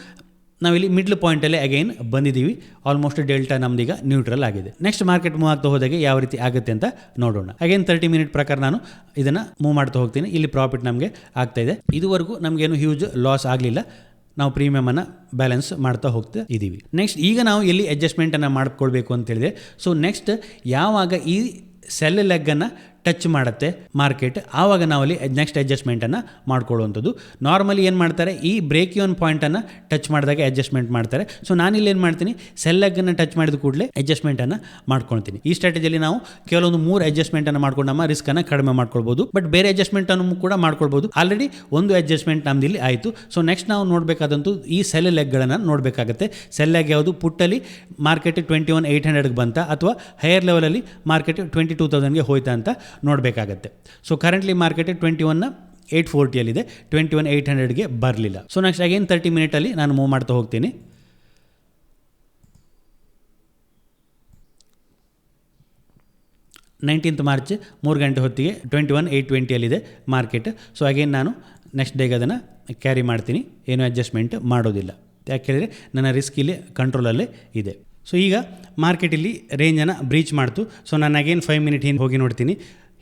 ನಾವಿಲ್ಲಿ ಮಿಡ್ಲ್ ಪಾಯಿಂಟಲ್ಲೇ ಅಗೈನ್ ಬಂದಿದ್ದೀವಿ. ಆಲ್ಮೋಸ್ಟ್ ಡೆಲ್ಟಾ ನಮ್ದೀಗ ನ್ಯೂಟ್ರಲ್ ಆಗಿದೆ. ನೆಕ್ಸ್ಟ್ ಮಾರ್ಕೆಟ್ ಮೂವ್ ಆಗ್ತಾ ಹೋದಾಗೆ ಯಾವ ರೀತಿ ಆಗುತ್ತೆ ಅಂತ ನೋಡೋಣ. ಅಗೈನ್ ತರ್ಟಿ ಮಿನಿಟ್ ಪ್ರಕಾರ ನಾನು ಇದನ್ನು ಮೂವ್ ಮಾಡ್ತಾ ಹೋಗ್ತೀನಿ. ಇಲ್ಲಿ ಪ್ರಾಫಿಟ್ ನಮಗೆ ಆಗ್ತಾ ಇದೆ. ಇದುವರೆಗೂ ನಮಗೇನು ಹ್ಯೂಜ್ ಲಾಸ್ ಆಗಲಿಲ್ಲ. ನಾವು ಪ್ರೀಮಿಯಮನ್ನು ಬ್ಯಾಲೆನ್ಸ್ ಮಾಡ್ತಾ ಹೋಗ್ತಾ ಇದ್ದೀವಿ ನೆಕ್ಸ್ಟ್ ಈಗ ನಾವು ಎಲ್ಲಿ ಅಡ್ಜಸ್ಟ್ಮೆಂಟನ್ನು ಮಾಡಿಕೊಳ್ಬೇಕು ಅಂತ ಹೇಳಿದೆ ಸೊ ನೆಕ್ಸ್ಟ್ ಯಾವಾಗ ಈ ಸೆಲ್ ಲೆಗ್ಗನ್ನು ಟಚ್ ಮಾಡುತ್ತೆ ಮಾರ್ಕೆಟ್. ಆವಾಗ ನಾವಲ್ಲಿ ನೆಕ್ಸ್ಟ್ ಅಡ್ಜಸ್ಟ್ಮೆಂಟನ್ನು ಮಾಡ್ಕೊಳ್ಳುವಂಥದ್ದು. ನಾರ್ಮಲಿ ಏನು ಮಾಡ್ತಾರೆ, ಈ ಬ್ರೇಕ್ ಯೋನ್ ಪಾಯಿಂಟನ್ನು ಟಚ್ ಮಾಡಿದಾಗ ಅಡ್ಜಸ್ಟ್ಮೆಂಟ್ ಮಾಡ್ತಾರೆ. ಸೊ ನಾನಿಲ್ಲಿ ಏನು ಮಾಡ್ತೀನಿ ಸೆಲ್ ಲೆಗ್ಗನ್ನು ಟಚ್ ಮಾಡಿದ ಕೂಡಲೇ ಅಡ್ಜಸ್ಟ್ಮೆಂಟನ್ನು ಮಾಡ್ಕೊಳ್ತೀನಿ. ಈ ಸ್ಟ್ರಾಟಜಿಯಲ್ಲಿ ನಾವು ಕೆಲವೊಂದು ಮೂರು ಅಡ್ಜಸ್ಟ್ಮೆಂಟನ್ನು ಮಾಡ್ಕೊಂಡು ನಮ್ಮ ರಿಸ್ಕನ್ನು ಕಡಿಮೆ ಮಾಡ್ಕೊಳ್ಬೋದು. ಬಟ್ ಬೇರೆ ಅಡ್ಜಸ್ಟ್ಮೆಂಟನ್ನು ಕೂಡ ಮಾಡ್ಕೊಳ್ಬೋದು. ಆಲ್ರೆಡಿ ಒಂದು ಅಡ್ಜಸ್ಟ್ಮೆಂಟ್ ನಮ್ದು ಇಲ್ಲಿ ಆಯಿತು. ಸೊ ನೆಕ್ಸ್ಟ್ ನಾವು ನೋಡಬೇಕಾದಂತೂ ಈ ಸೆಲ್ ಲೆಗ್ಗಳನ್ನು ನೋಡಬೇಕಾಗುತ್ತೆ. ಸೆಲ್ ಲೆಗ್ ಯಾವುದು? ಪುಟ್ಟಲ್ಲಿ ಮಾರ್ಕೆಟ್ ಟ್ವೆಂಟಿ ಒನ್ ಏಯ್ಟ್ ಹಂಡ್ರೆಡ್ಗೆ ಬಂತ ಅಥವಾ ಹೈಯರ್ ಲೆವೆಲಲ್ಲಿ ಮಾರ್ಕೆಟ್ ಟ್ವೆಂಟಿ ಟೂ ತೌಸಂಡ್ಗೆ ಹೋಯ್ತಾ ಅಂತ. ನೋಡಬೇಕಾಗತ್ತೆ. ಸೊ ಕರೆಂಟ್ಲಿ ಮಾರ್ಕೆಟ್ ಟ್ವೆಂಟಿ ಒನ್ನ ಏಯ್ಟ್ ಫೋರ್ಟಿಯಲ್ಲಿದೆ ಟ್ವೆಂಟಿ ಒನ್ ಏಯ್ಟ್ ಹಂಡ್ರೆಡ್ಗೆ ಬರಲಿಲ್ಲ. ಸೊ ನೆಕ್ಸ್ಟ್ ಅಗೇನ್ ತರ್ಟಿ ಮಿನಿಟಲ್ಲಿ ನಾನು ಮೂವ್ ಮಾಡ್ತಾ ಹೋಗ್ತೀನಿ. ನೈನ್ಟೀನ್ತ್ ಮಾರ್ಚ್ ಮೂರು ಗಂಟೆ ಹೊತ್ತಿಗೆ ಟ್ವೆಂಟಿ ಒನ್ ಏಯ್ಟ್ ಟ್ವೆಂಟಿಯಲ್ಲಿದೆ ಮಾರ್ಕೆಟ್ ಸೊ ಅಗೇನ್ ನಾನು ನೆಕ್ಸ್ಟ್ ಡೇಗೆ ಅದನ್ನು ಕ್ಯಾರಿ ಮಾಡ್ತೀನಿ. ಏನು ಅಡ್ಜಸ್ಟ್ಮೆಂಟ್ ಮಾಡೋದಿಲ್ಲ. ಯಾಕೆಂದರೆ ನನ್ನ ರಿಸ್ಕ್ ಇಲ್ಲಿ ಕಂಟ್ರೋಲಲ್ಲೇ ಇದೆ. ಸೊ ಈಗ ಮಾರ್ಕೆಟಲ್ಲಿ ರೇಂಜನ್ನು ಬ್ರೀಚ್ ಮಾಡ್ತು. ಸೊ ನಾನು ಅಗೇನ್ ಫೈವ್ ಮಿನಿಟ್ ಹಿಂದೆ ಹೋಗಿ ನೋಡ್ತೀನಿ.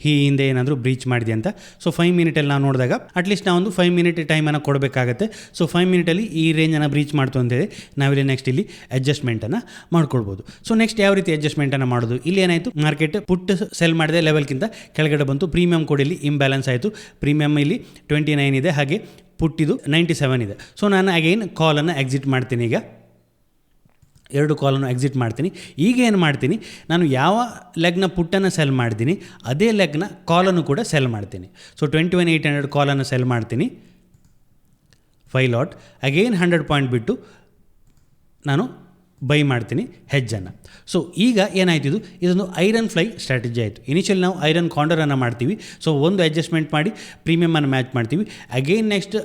ಈ ಹಿಂದೆ ಏನಾದರೂ ಬ್ರೀಚ್ ಮಾಡಿದೆ ಅಂತ? ಸೊ ಫೈವ್ ಮಿನಿಟಲ್ಲಿ ನಾವು ನೋಡಿದಾಗ ಅಟ್ಲೀಸ್ಟ್ ನಾವೊಂದು ಫೈವ್ ಮಿನಿಟ್ ಟೈಮನ್ನು ಕೊಡಬೇಕಾಗತ್ತೆ. ಸೊ ಫೈವ್ ಮಿನಿಟಲ್ಲಿ ಈ ರೇಂಜನ್ನು ಬ್ರೀಚ್ ಮಾಡ್ತು ಅಂತೇಳಿ ನಾವಿಲ್ಲಿ ನೆಕ್ಸ್ಟ್ ಇಲ್ಲಿ ಅಡ್ಜಸ್ಟ್ಮೆಂಟನ್ನು ಮಾಡ್ಕೊಳ್ಬೋದು. ಸೊ ನೆಕ್ಸ್ಟ್ ಯಾವ ರೀತಿ ಅಡ್ಜಸ್ಟ್ಮೆಂಟನ್ನು ಮಾಡೋದು? ಇಲ್ಲಿ ಏನಾಯಿತು? ಮಾರ್ಕೆಟ್ ಪುಟ್ ಸೆಲ್ ಮಾಡಿದೆ ಲೆವೆಲ್ಗಿಂತ ಕೆಳಗಡೆ ಬಂತು. ಪ್ರೀಮಿಯಂ ಕೂಡ ಇಲ್ಲಿ ಇಂಬ್ಯಾಲೆನ್ಸ್ ಆಯಿತು. ಪ್ರೀಮಿಯಂ ಇಲ್ಲಿ ಟ್ವೆಂಟಿ ನೈನ್ ಇದೆ, ಹಾಗೆ ಪುಟ್ಟಿದು ನೈಂಟಿ ಸೆವೆನ್ ಇದೆ. ಸೊ ನಾನು ಅಗೈನ್ ಕಾಲನ್ನು ಎಕ್ಸಿಟ್ ಮಾಡ್ತೀನಿ ಈಗ. ಎರಡು ಕಾಲನ್ನು ಎಕ್ಸಿಟ್ ಮಾಡ್ತೀನಿ. ಈಗ ಏನು ಮಾಡ್ತೀನಿ, ನಾನು ಯಾವ ಲೆಗ್ನ ಪುಟ್ಟನ್ನು ಸೆಲ್ ಮಾಡ್ತೀನಿ, ಅದೇ ಲೆಗ್ನ ಕಾಲನ್ನು ಕೂಡ ಸೆಲ್ ಮಾಡ್ತೀನಿ. So twenty one eight hundred ಕಾಲನ್ನು ಸೆಲ್ ಮಾಡ್ತೀನಿ. Five lot again hundred point ಬಿಟ್ಟು ನಾನು ಬೈ ಮಾಡ್ತೀನಿ ಹೆಜ್ಜನ್ನು ಸೊ ಈಗ ಏನಾಯ್ತು ಇದು? ಇದೊಂದು ಐರನ್ ಫ್ಲೈ ಸ್ಟ್ರಾಟಜಿ ಆಯಿತು. ಇನಿಷಿಯಲ್ ನಾವು ಐರನ್ ಕಾಂಡರನ್ನು ಮಾಡ್ತೀವಿ. ಸೊ ಒಂದು ಅಡ್ಜಸ್ಟ್ಮೆಂಟ್ ಮಾಡಿ ಪ್ರೀಮಿಯಮನ್ನು ಮ್ಯಾಚ್ ಮಾಡ್ತೀವಿ. ಅಗೇನ್ ನೆಕ್ಸ್ಟ್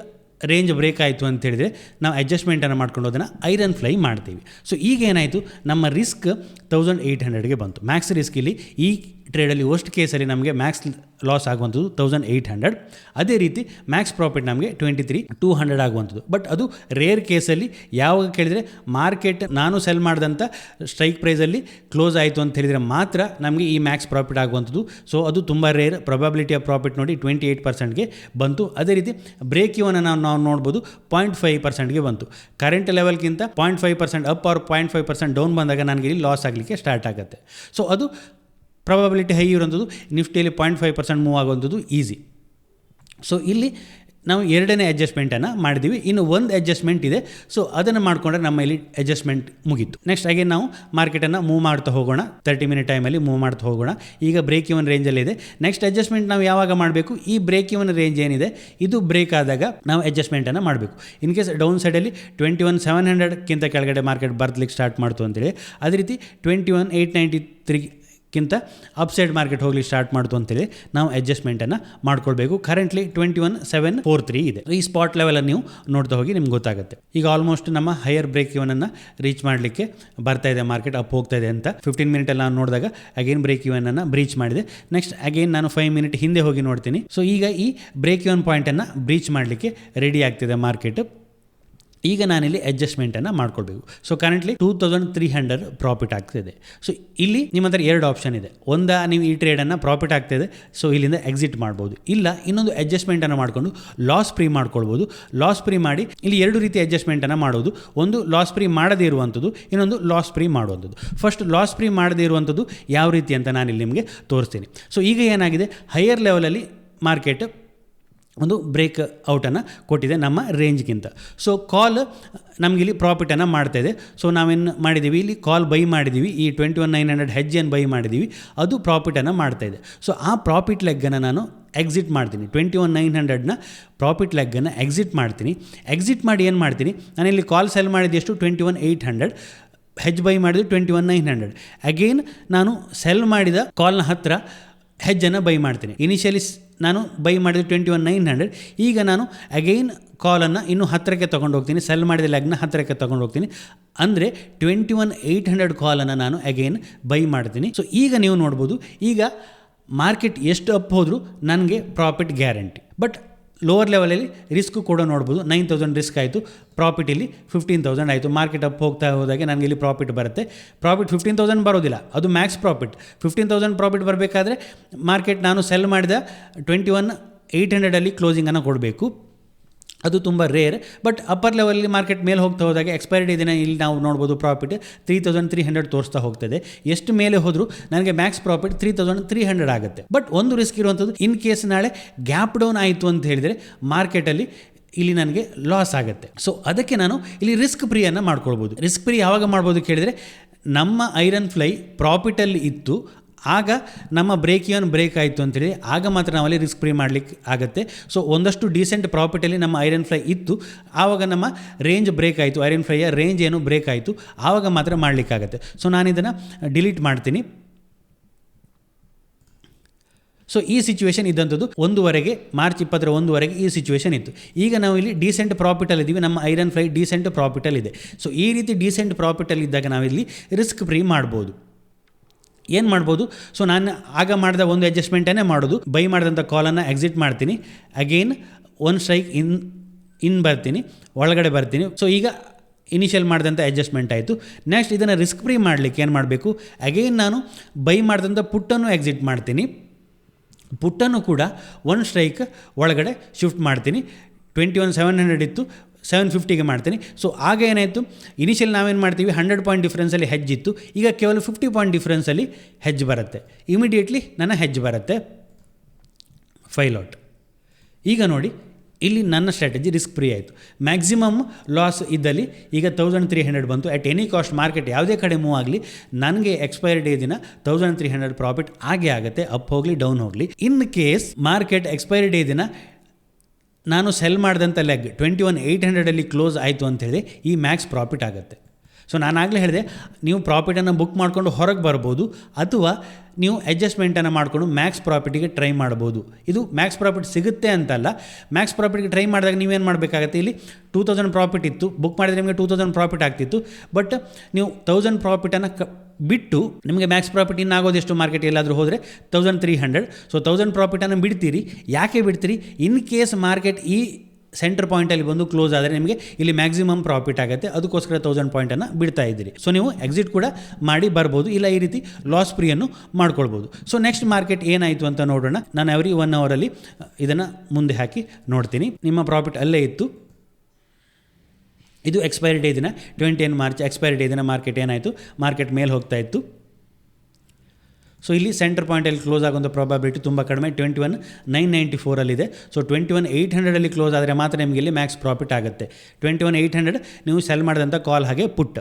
ರೇಂಜ್ ಬ್ರೇಕ್ ಆಯಿತು ಅಂತ ಹೇಳಿದರೆ ನಾವು ಅಡ್ಜಸ್ಟ್ಮೆಂಟನ್ನು ಮಾಡ್ಕೊಂಡು ಅದನ್ನು ಐರನ್ ಫ್ಲೈ ಮಾಡ್ತೀವಿ. ಸೊ ಈಗ ಏನಾಯಿತು? ನಮ್ಮ ರಿಸ್ಕ್ ತೌಸಂಡ್ ಏಯ್ಟ್ ಹಂಡ್ರೆಡ್ಗೆ ಬಂತು. ಮ್ಯಾಕ್ಸ್ ರಿಸ್ಕ್ ಇಲ್ಲಿ ಈ ಟ್ರೇಡಲ್ಲಿ ವರ್ಸ್ಟ್ ಕೇಸಲ್ಲಿ ನಮಗೆ ಮ್ಯಾಕ್ಸ್ ಲಾಸ್ ಆಗುವಂಥದ್ದು ತೌಸಂಡ್ ಏಯ್ಟ್ ಹಂಡ್ರೆಡ್ ಅದೇ ರೀತಿ ಮ್ಯಾಕ್ಸ್ ಪ್ರಾಫಿಟ್ ನಮಗೆ ಟ್ವೆಂಟಿ ತ್ರೀ ಟೂ ಹಂಡ್ರೆಡ್ ಆಗುವಂಥದ್ದು. ಬಟ್ ಅದು ರೇರ್ ಕೇಸಲ್ಲಿ ಯಾವಾಗ ಕೇಳಿದರೆ ಮಾರ್ಕೆಟ್ ನಾನು ಸೆಲ್ ಮಾಡಿದಂಥ ಸ್ಟ್ರೈಕ್ ಪ್ರೈಸಲ್ಲಿ ಕ್ಲೋಸ್ ಆಯಿತು ಅಂತ ಹೇಳಿದರೆ ಮಾತ್ರ ನಮಗೆ ಈ ಮ್ಯಾಕ್ಸ್ ಪ್ರಾಫಿಟ್ ಆಗುವಂಥದ್ದು. ಸೊ ಅದು ತುಂಬ ರೇರ್ ಪ್ರಾಬಿಲಿಟಿ ಆಫ್ ಪ್ರಾಫಿಟ್ ನೋಡಿ ಟ್ವೆಂಟಿ ಏಯ್ಟ್ ಪರ್ಸೆಂಟ್ಗೆ ಬಂತು. ಅದೇ ರೀತಿ ಬ್ರೇಕ್ ಇವನ್ನ ನಾವು ನಾವು ನೋಡ್ಬೋದು ಪಾಯಿಂಟ್ ಫೈವ್ ಪರ್ಸೆಂಟ್ಗೆ ಬಂತು. Current ಲೆವೆಲ್ಗಿಂತ point five percent up or point five percent down ಬಂದಾಗ ನನಗೆ ಇಲ್ಲಿ ಲಾಸ್ ಆಗಲಿಕ್ಕೆ ಸ್ಟಾರ್ಟ್ ಆಗುತ್ತೆ. ಸೊ ಅದು ಪ್ರೊಬಬಿಲಿಟಿ ಹೈ ಇರುವಂಥದ್ದು, ನಿಫ್ಟಿಯಲ್ಲಿ ಪಾಯಿಂಟ್ ಫೈವ್ ಪರ್ಸೆಂಟ್ ಮೂವ್ ಆಗುವಂಥದ್ದು ಈಸಿ ಸೊ ಇಲ್ಲಿ ನಾವು ಎರಡನೇ ಅಡ್ಜಸ್ಟ್ಮೆಂಟನ್ನು ಮಾಡಿದ್ದೀವಿ ಇನ್ನು ಒಂದು ಅಡ್ಜಸ್ಟ್ಮೆಂಟ್ ಇದೆ. ಸೊ ಅದನ್ನು ಮಾಡಿಕೊಂಡ್ರೆ ನಮ್ಮ ಇಲ್ಲಿ ಅಡ್ಜಸ್ಟ್ಮೆಂಟ್ ಮುಗೀತು. ನೆಕ್ಸ್ಟ್ ಹಾಗೆ ನಾವು ಮಾರ್ಕೆಟನ್ನು ಮೂವ್ ಮಾಡ್ತಾ ಹೋಗೋಣ. ತರ್ಟಿ ಮಿನಿಟ್ ಟೈಮಲ್ಲಿ ಮೂವ್ ಮಾಡ್ತಾ ಹೋಗೋಣ. ಈಗ ಬ್ರೇಕ್ ಇವನ್ ರೇಂಜಲ್ಲಿದೆ ನೆಕ್ಸ್ಟ್ ಅಡ್ಜಸ್ಟ್ಮೆಂಟ್ ನಾವು ಯಾವಾಗ ಮಾಡಬೇಕು? ಈ ಬ್ರೇಕ್ ಇವನ್ ರೇಂಜ್ ಏನಿದೆ? ಇದು ಬ್ರೇಕ್ ಆದಾಗ ನಾವು ಅಡ್ಜಸ್ಟ್ಮೆಂಟನ್ನು ಮಾಡಬೇಕು. ಇನ್ ಕೇಸ್ ಡೌನ್ ಸೈಡಲ್ಲಿ ಟ್ವೆಂಟಿ ಒನ್ ಸೆವೆನ್ ಹಂಡ್ರೆಡ್ಕ್ಕಿಂತ ಕೆಳಗಡೆ ಮಾರ್ಕೆಟ್ ಬರ್ಲಿಕ್ಕೆ ಸ್ಟಾರ್ಟ್ ಮಾಡ್ತು ಅಂತೇಳಿ, ಅದೇ ರೀತಿ twenty one eight ninety three ಕಿಂತ ಅಪ್ಸೈಡ್ ಮಾರ್ಕೆಟ್ ಹೋಗ್ಲಿ ಸ್ಟಾರ್ಟ್ ಮಾಡ್ತು ಅಂತೇಳಿ ನಾವು ಅಡ್ಜಸ್ಟ್ಮೆಂಟನ್ನು ಮಾಡ್ಕೊಳ್ಬೇಕು. Currently twenty one seven four three ಇದೆ. ಈ ಸ್ಪಾಟ್ ಲೆವೆಲನ್ನು ನೀವು ನೋಡ್ತಾ ಹೋಗಿ ನಿಮ್ಗೆ ಗೊತ್ತಾಗುತ್ತೆ. ಈಗ ಆಲ್ಮೋಸ್ಟ್ ನಮ್ಮ ಹೈಯರ್ ಬ್ರೇಕ್ ಇವನನ್ನು ರೀಚ್ ಮಾಡಲಿಕ್ಕೆ ಬರ್ತಾ ಇದೆ ಮಾರ್ಕೆಟ್ ಅಪ್ ಹೋಗ್ತಾ ಇದೆ ಅಂತ. ಫಿಫ್ಟೀನ್ ಮಿನಿಟಲ್ಲಿ ನಾನು ನೋಡಿದಾಗ ಅಗೇನ್ ಬ್ರೇಕ್ ಇವನನ್ನು ಬ್ರೀಚ್ ಮಾಡಿದೆ. ನೆಕ್ಸ್ಟ್ ಅಗೇನ್ ನಾನು ಫೈವ್ ಮಿನಿಟ್ ಹಿಂದೆ ಹೋಗಿ ನೋಡ್ತೀನಿ. ಸೊ ಈಗ ಈ ಬ್ರೇಕ್ ಇವನ್ ಪಾಯಿಂಟನ್ನು ಬ್ರೀಚ್ ಮಾಡಲಿಕ್ಕೆ ರೆಡಿ ಆಗ್ತಿದೆ ಮಾರ್ಕೆಟ್ ಈಗ ನಾನಿಲ್ಲಿ ಅಡ್ಜಸ್ಟ್ಮೆಂಟನ್ನು ಮಾಡ್ಕೊಳ್ಬೇಕು. So currently two thousand three hundred profit ಆಗ್ತಿದೆ. ಸೊ ಇಲ್ಲಿ ನಿಮ್ಮ ಹತ್ರ ಎರಡು ಆಪ್ಷನ್ ಇದೆ. ಒಂದ ನೀವು ಈ ಟ್ರೇಡನ್ನು ಪ್ರಾಫಿಟ್ ಆಗ್ತಿದೆ. ಸೊ ಇಲ್ಲಿಂದ ಎಕ್ಸಿಟ್ ಮಾಡ್ಬೋದು. ಇಲ್ಲ, ಇನ್ನೊಂದು ಅಡ್ಜಸ್ಟ್ಮೆಂಟನ್ನು ಮಾಡಿಕೊಂಡು ಲಾಸ್ ಫ್ರೀ ಮಾಡ್ಕೊಳ್ಬೋದು. ಲಾಸ್ ಫ್ರೀ ಮಾಡಿ ಇಲ್ಲಿ ಎರಡು ರೀತಿ ಅಡ್ಜಸ್ಟ್ಮೆಂಟನ್ನು ಮಾಡೋದು. ಒಂದು ಲಾಸ್ ಫ್ರೀ ಮಾಡದೇ ಇರುವಂಥದ್ದು ಇನ್ನೊಂದು ಲಾಸ್ ಫ್ರೀ ಮಾಡುವಂಥದ್ದು ಫಸ್ಟ್ ಲಾಸ್ ಫ್ರೀ ಮಾಡದೇ ಇರುವಂಥದ್ದು ಯಾವ ರೀತಿ ಅಂತ ನಾನು ಇಲ್ಲಿ ನಿಮಗೆ ತೋರಿಸ್ತೀನಿ. ಸೊ ಈಗ ಏನಾಗಿದೆ? ಹೈಯರ್ ಲೆವೆಲಲ್ಲಿ ಮಾರ್ಕೆಟ್ ಒಂದು ಬ್ರೇಕ್ ಔಟನ್ನು ಕೊಟ್ಟಿದೆ ನಮ್ಮ ರೇಂಜ್ಗಿಂತ ಸೊ ಕಾಲ್ ನಮಗಿಲ್ಲಿ ಪ್ರಾಫಿಟನ್ನು ಮಾಡ್ತಾ ಇದೆ. ಸೊ ನಾವೇನು ಮಾಡಿದ್ದೀವಿ ಇಲ್ಲಿ ಕಾಲ್ ಬೈ ಮಾಡಿದ್ದೀವಿ ಈ ಟ್ವೆಂಟಿ ಒನ್ ನೈನ್ ಹಂಡ್ರೆಡ್ ಹೆಜ್ಜೆಯನ್ನು ಬೈ ಮಾಡಿದ್ದೀವಿ ಅದು ಪ್ರಾಫಿಟನ್ನು ಮಾಡ್ತಾ ಇದೆ. ಸೊ ಆ ಪ್ರಾಫಿಟ್ ಲೆಗ್ಗನ್ನು ನಾನು ಎಕ್ಸಿಟ್ ಮಾಡ್ತೀನಿ. ಟ್ವೆಂಟಿ ಒನ್ ನೈನ್ ಹಂಡ್ರೆಡ್ನ ಪ್ರಾಫಿಟ್ ಲೆಗ್ಗನ್ನು ಎಕ್ಸಿಟ್ ಮಾಡ್ತೀನಿ. ಎಕ್ಸಿಟ್ ಮಾಡಿ ಏನು ಮಾಡ್ತೀನಿ? ನಾನು ಇಲ್ಲಿ call sell ಮಾಡಿದ್ದೆಷ್ಟು twenty one eight hundred hedge buy ಮಾಡಿದ್ದು twenty one nine hundred again ನಾನು ಸೆಲ್ ಮಾಡಿದ ಕಾಲ್ನ ಹತ್ತಿರ ಹೆಜ್ಜನ್ನು ಬೈ ಮಾಡ್ತೀನಿ. ಇನಿಷಿಯಲಿ ನಾನು ಬೈ ಮಾಡಿದ ಟ್ವೆಂಟಿ ಒನ್ ನೈನ್ ಹಂಡ್ರೆಡ್ ಈಗ ನಾನು ಅಗೈನ್ ಕಾಲನ್ನು ಇನ್ನೂ ಹತ್ತಿರಕ್ಕೆ ತೊಗೊಂಡು ಹೋಗ್ತೀನಿ. ಸೆಲ್ ಮಾಡಿದ ಲೆಗ್ನ ಹತ್ತಿರಕ್ಕೆ ತೊಗೊಂಡು ಹೋಗ್ತೀನಿ. ಅಂದರೆ ಟ್ವೆಂಟಿ ಒನ್ ಏಯ್ಟ್ ಹಂಡ್ರೆಡ್ ಕಾಲನ್ನು ನಾನು ಅಗೈನ್ ಬೈ ಮಾಡ್ತೀನಿ. ಸೊ ಈಗ ನೀವು ನೋಡ್ಬೋದು, ಈಗ ಮಾರ್ಕೆಟ್ ಎಷ್ಟು ಅಪ್ ಹೋದರೂ ನನಗೆ ಪ್ರಾಫಿಟ್ ಗ್ಯಾರಂಟಿ ಬಟ್ ಲೋವರ್ ಲೆವೆಲಲ್ಲಿ ರಿಸ್ಕ್ ಕೂಡ ನೋಡ್ಬೋದು. ನೈನ್ ತೌಸಂಡ್ ರಿಸ್ಕ್ ಆಯಿತು. ಪ್ರಾಫಿಟ್ ಇಲ್ಲಿ ಫಿಫ್ಟೀನ್ ತೌಸಂಡ್ ಆಯಿತು. ಮಾರ್ಕೆಟ್ ಅಪ್ ಹೋಗ್ತಾ ಹೋದಾಗೆ ನನಗೆ ಇಲ್ಲಿ ಪ್ರಾಫಿಟ್ ಬರುತ್ತೆ. ಪ್ರಾಫಿಟ್ ಫಿಫ್ಟೀನ್ ತೌಸಂಡ್ ಬರೋದಿಲ್ಲ. ಅದು max profit fifteen thousand profit ಬರಬೇಕಾದ್ರೆ ಮಾರ್ಕೆಟ್ ನಾನು ಸೆಲ್ ಮಾಡಿದ ಟ್ವೆಂಟಿ ಒನ್ ಏಯ್ಟ್ ಹಂಡ್ರೆಡಲ್ಲಿ ಕ್ಲೋಸಿಂಗನ್ನು ಕೊಡಬೇಕು. ಅದು ತುಂಬ ರೇರ್ ಬಟ್ ಅಪ್ಪರ್ ಲೆವೆಲಲ್ಲಿ ಮಾರ್ಕೆಟ್ ಮೇಲೆ ಹೋಗ್ತಾ ಹೋದಾಗ ಎಕ್ಸ್ಪೈರಿ ದಿನ ಇಲ್ಲಿ ನಾವು ನೋಡ್ಬೋದು profit three thousand three hundred ತೋರಿಸ್ತಾ ಹೋಗ್ತದೆ. ಎಷ್ಟು ಮೇಲೆ ಹೋದರೂ ನನಗೆ max profit three thousand three hundred ಆಗುತ್ತೆ. ಬಟ್ ಒಂದು ರಿಸ್ಕ್ ಇರುವಂಥದ್ದು ಇನ್ ಕೇಸ್ ನಾಳೆ ಗ್ಯಾಪ್ ಡೌನ್ ಆಯಿತು ಅಂತ ಹೇಳಿದರೆ ಮಾರ್ಕೆಟಲ್ಲಿ ಇಲ್ಲಿ ನನಗೆ ಲಾಸ್ ಆಗುತ್ತೆ. ಸೊ ಅದಕ್ಕೆ ನಾನು ಇಲ್ಲಿ ರಿಸ್ಕ್ ಫ್ರೀಯನ್ನು ಮಾಡ್ಕೊಳ್ಬೋದು. ರಿಸ್ಕ್ ಫ್ರೀ ಯಾವಾಗ ಮಾಡ್ಬೋದು ಕೇಳಿದರೆ, ನಮ್ಮ ಐರನ್ ಫ್ಲೈ ಪ್ರಾಫಿಟಲ್ಲಿ ಇತ್ತು ಆಗ ನಮ್ಮ ಬ್ರೇಕ್ ಇವನ್ ಬ್ರೇಕ್ ಆಯಿತು ಅಂತೇಳಿ, ಆಗ ಮಾತ್ರ ನಾವಲ್ಲಿ ರಿಸ್ಕ್ ಫ್ರೀ ಮಾಡಲಿಕ್ಕೆ ಆಗುತ್ತೆ. ಸೊ ಒಂದಷ್ಟು ಡೀಸೆಂಟ್ ಪ್ರಾಫಿಟಲ್ಲಿ ನಮ್ಮ ಐರನ್ ಫ್ಲೈ ಇತ್ತು. ಆವಾಗ ನಮ್ಮ ರೇಂಜ್ ಬ್ರೇಕ್ ಆಯಿತು. ಐರನ್ ಫ್ಲೈಯ ರೇಂಜ್ ಏನು ಬ್ರೇಕ್ ಆಯಿತು. ಆವಾಗ ಮಾತ್ರ ಮಾಡಲಿಕ್ಕಾಗತ್ತೆ ಸೊ ನಾನು ಇದನ್ನು ಡಿಲೀಟ್ ಮಾಡ್ತೀನಿ. ಸೊ ಈ ಸಿಚುವೇಷನ್ ಇದ್ದಂಥದ್ದು ಒಂದುವರೆಗೆ ಮಾರ್ಚ್ ಇಪ್ಪತ್ತರ ಒಂದುವರೆಗೆ ಈ ಸಿಚುವೇಷನ್ ಇತ್ತು. ಈಗ ನಾವು ಇಲ್ಲಿ ಡೀಸೆಂಟ್ ಪ್ರಾಫಿಟಲ್ಲಿ ಇದ್ದೀವಿ ನಮ್ಮ ಐರನ್ ಫ್ಲೈ ಡೀಸೆಂಟ್ ಪ್ರಾಫಿಟಲ್ಲಿದೆ ಸೊ ಈ ರೀತಿ ಡೀಸೆಂಟ್ ಪ್ರಾಫಿಟಲ್ಲಿದ್ದಾಗ ನಾವಿಲ್ಲಿ ರಿಸ್ಕ್ ಫ್ರೀ ಮಾಡ್ಬೋದು. ಏನು ಮಾಡ್ಬೋದು? ಸೊ ನಾನು ಆಗ ಮಾಡಿದ ಒಂದು ಅಡ್ಜಸ್ಟ್ಮೆಂಟನ್ನೇ ಮಾಡೋದು. ಬೈ ಮಾಡಿದಂಥ ಕಾಲನ್ನು ಎಕ್ಸಿಟ್ ಮಾಡ್ತೀನಿ. Again one strike in in ಬರ್ತೀನಿ. ಒಳಗಡೆ ಬರ್ತೀನಿ. ಸೊ ಈಗ ಇನಿಷಿಯಲ್ ಮಾಡಿದಂಥ ಅಡ್ಜಸ್ಟ್ಮೆಂಟ್ ಆಯಿತು. ನೆಕ್ಸ್ಟ್ ಇದನ್ನು ರಿಸ್ಕ್ ಫ್ರೀ ಮಾಡಲಿಕ್ಕೆ ಏನು ಮಾಡಬೇಕು? ಅಗೈನ್ ನಾನು ಬೈ ಮಾಡಿದಂಥ ಪುಟ್ಟನ್ನು ಎಕ್ಸಿಟ್ ಮಾಡ್ತೀನಿ. ಪುಟ್ಟನ್ನು ಕೂಡ ಒನ್ ಸ್ಟ್ರೈಕ್ ಒಳಗಡೆ ಶಿಫ್ಟ್ ಮಾಡ್ತೀನಿ. ಟ್ವೆಂಟಿ ಒನ್ ಸೆವೆನ್ ಹಂಡ್ರೆಡ್ ಇತ್ತು. ಸೆವೆನ್ ಫಿಫ್ಟಿಗೆ ಮಾಡ್ತೀನಿ. ಸೊ ಆಗ ಏನಾಯಿತು? ಇನಿಷಿಯಲ್ ನಾವೇನು ಮಾಡ್ತೀವಿ? ಹಂಡ್ರೆಡ್ ಪಾಯಿಂಟ್ ಡಿಫ್ರೆನ್ಸಲ್ಲಿ ಹೆಜ್ಜಿತ್ತು ಈಗ ಕೇವಲ ಫಿಫ್ಟಿ ಪಾಯಿಂಟ್ ಡಿಫ್ರೆನ್ಸಲ್ಲಿ ಹೆಜ್ ಬರುತ್ತೆ. ಇಮಿಡಿಯೇಟ್ಲಿ ನನ್ನ ಹೆಜ್ ಬರುತ್ತೆ. ಫೈಲೌಟ್ ಈಗ ನೋಡಿ, ಇಲ್ಲಿ ನನ್ನ ಸ್ಟ್ರಾಟಜಿ ರಿಸ್ಕ್ ಫ್ರೀ ಆಯಿತು. ಮ್ಯಾಕ್ಸಿಮಮ್ ಲಾಸ್ ಇದ್ದಲ್ಲಿ ಈಗ ತೌಸಂಡ್ ತ್ರೀ ಹಂಡ್ರೆಡ್ ಬಂತು. ಅಟ್ ಎನಿ ಕಾಸ್ಟ್ ಮಾರ್ಕೆಟ್ ಯಾವುದೇ ಕಡೆ ಮೂವ್ ಆಗಲಿ, ನನಗೆ ಎಕ್ಸ್ಪೈರಿ ಡೇ ದಿನ ತೌಸಂಡ್ ತ್ರೀ ಹಂಡ್ರೆಡ್ ಪ್ರಾಫಿಟ್ ಆಗೇ ಆಗುತ್ತೆ. ಅಪ್ ಹೋಗಲಿ ಡೌನ್ ಹೋಗಲಿ. In case market expiry day ದಿನ ನಾನು ಸೆಲ್ ಮಾಡಿದಂಥ ಲೆಗ್ ಟ್ವೆಂಟಿ ಒನ್ ಏಯ್ಟ್ ಹಂಡ್ರೆಡಲ್ಲಿ ಕ್ಲೋಸ್ ಆಯಿತು ಅಂತ ಹೇಳಿ ಈ ಮ್ಯಾಕ್ಸ್ ಪ್ರಾಫಿಟ್ ಆಗುತ್ತೆ. ಸೊ ನಾನು ಆಗಲೇ ಹೇಳಿದೆ, ನೀವು ಪ್ರಾಫಿಟನ್ನು ಬುಕ್ ಮಾಡಿಕೊಂಡು ಹೊರಗೆ ಬರ್ಬೋದು, ಅಥವಾ ನೀವು ಅಡ್ಜಸ್ಟ್ಮೆಂಟನ್ನು ಮಾಡಿಕೊಂಡು ಮ್ಯಾಕ್ಸ್ ಪ್ರಾಫಿಟಿಗೆ ಟ್ರೈ ಮಾಡ್ಬೋದು. ಇದು ಮ್ಯಾಕ್ಸ್ ಪ್ರಾಫಿಟ್ ಸಿಗುತ್ತೆ ಅಂತಲ್ಲ ಮ್ಯಾಕ್ಸ್ ಪ್ರಾಫಿಟ್ಗೆ ಟ್ರೈ ಮಾಡಿದಾಗ ನೀವೇನು ಮಾಡಬೇಕಾಗತ್ತೆ? ಇಲ್ಲಿ ಟೂ ತೌಸಂಡ್ ಪ್ರಾಫಿಟ್ ಇತ್ತು ಬುಕ್ ಮಾಡಿದರೆ ನಿಮಗೆ ಟೂ ತೌಸಂಡ್ ಪ್ರಾಫಿಟ್ ಆಗ್ತಿತ್ತು ಬಟ್ ನೀವು ತೌಸಂಡ್ ಪ್ರಾಫಿಟನ್ನು ಕ ಬಿಟ್ಟು ನಿಮಗೆ ಮ್ಯಾಕ್ಸ್ ಪ್ರಾಫಿಟ್ ಇನ್ನು ಆಗೋದೆಷ್ಟು ಮಾರ್ಕೆಟ್ ಎಲ್ಲಾದರೂ ಹೋದರೆ thousand three hundred so thousand ಪ್ರಾಫಿಟನ್ನು ಬಿಡ್ತೀರಿ. ಯಾಕೆ ಬಿಡ್ತೀರಿ? ಇನ್ ಕೇಸ್ ಮಾರ್ಕೆಟ್ ಈ ಸೆಂಟರ್ ಪಾಯಿಂಟಲ್ಲಿ ಬಂದು ಕ್ಲೋಸ್ ಆದರೆ ನಿಮಗೆ ಇಲ್ಲಿ ಮ್ಯಾಕ್ಸಿಮಮ್ ಪ್ರಾಫಿಟ್ ಆಗುತ್ತೆ. ಅದಕ್ಕೋಸ್ಕರ ತೌಸಂಡ್ ಪಾಯಿಂಟನ್ನು ಬಿಡ್ತಾ ಇದ್ದೀರಿ. ಸೊ ನೀವು ಎಕ್ಸಿಟ್ ಕೂಡ ಮಾಡಿ ಬರ್ಬೋದು. ಇಲ್ಲ ಈ ರೀತಿ ಲಾಸ್ ಫ್ರೀಯನ್ನು ಮಾಡ್ಕೊಳ್ಬೋದು. ಸೊ ನೆಕ್ಸ್ಟ್ ಮಾರ್ಕೆಟ್ ಏನಾಯಿತು ಅಂತ ನೋಡೋಣ. ನಾನು ಎವ್ರಿ ಒನ್ ಅವರಲ್ಲಿ ಇದನ್ನು ಮುಂದೆ ಹಾಕಿ ನೋಡ್ತೀನಿ. ನಿಮ್ಮ ಪ್ರಾಫಿಟ್ ಅಲ್ಲೇ ಇತ್ತು. ಇದು ಎಕ್ಸ್ಪೈರಿ ಡೇ ದಿನ ಟ್ವೆಂಟಿ ಏನ್ ಮಾರ್ಚ್ ಎಕ್ಸ್ಪೈರಿ ಡೇ ದಿನ ಮಾರ್ಕೆಟ್ ಏನಾಯಿತು? ಮಾರ್ಕೆಟ್ ಮೇಲೆ ಹೋಗ್ತಾ ಇತ್ತು. ಸೊ ಇಲ್ಲಿ ಸೆಂಟರ್ ಪಾಯಿಂಟಲ್ಲಿ ಕ್ಲೋಸ್ ಆಗುವಂಥ ಪ್ರಾಬಬಿಲಿಟಿ ತುಂಬ ಕಡಿಮೆ. ಟ್ವೆಂಟಿ ಒನ್ ನೈನ್ ನೈಂಟಿ ಫೋರಲ್ಲಿದೆ ಸೊ ಟ್ವೆಂಟಿ ಒನ್ ಏಯ್ಟ್ ಹಂಡ್ರೆಡಲ್ಲಿ ಕ್ಲೋಸ್ ಆದರೆ ಮಾತ್ರ ನಿಮಗೆ ಇಲ್ಲಿ ಮ್ಯಾಕ್ಸ್ ಪ್ರಾಫಿಟ್ ಆಗುತ್ತೆ. ಟ್ವೆಂಟಿ ಒನ್ ಏಯ್ಟ್ ಹಂಡ್ರೆಡ್ ನೀವು ಸೆಲ್ ಮಾಡಿದಂಥ ಕಾಲ್ ಹಾಗೆ put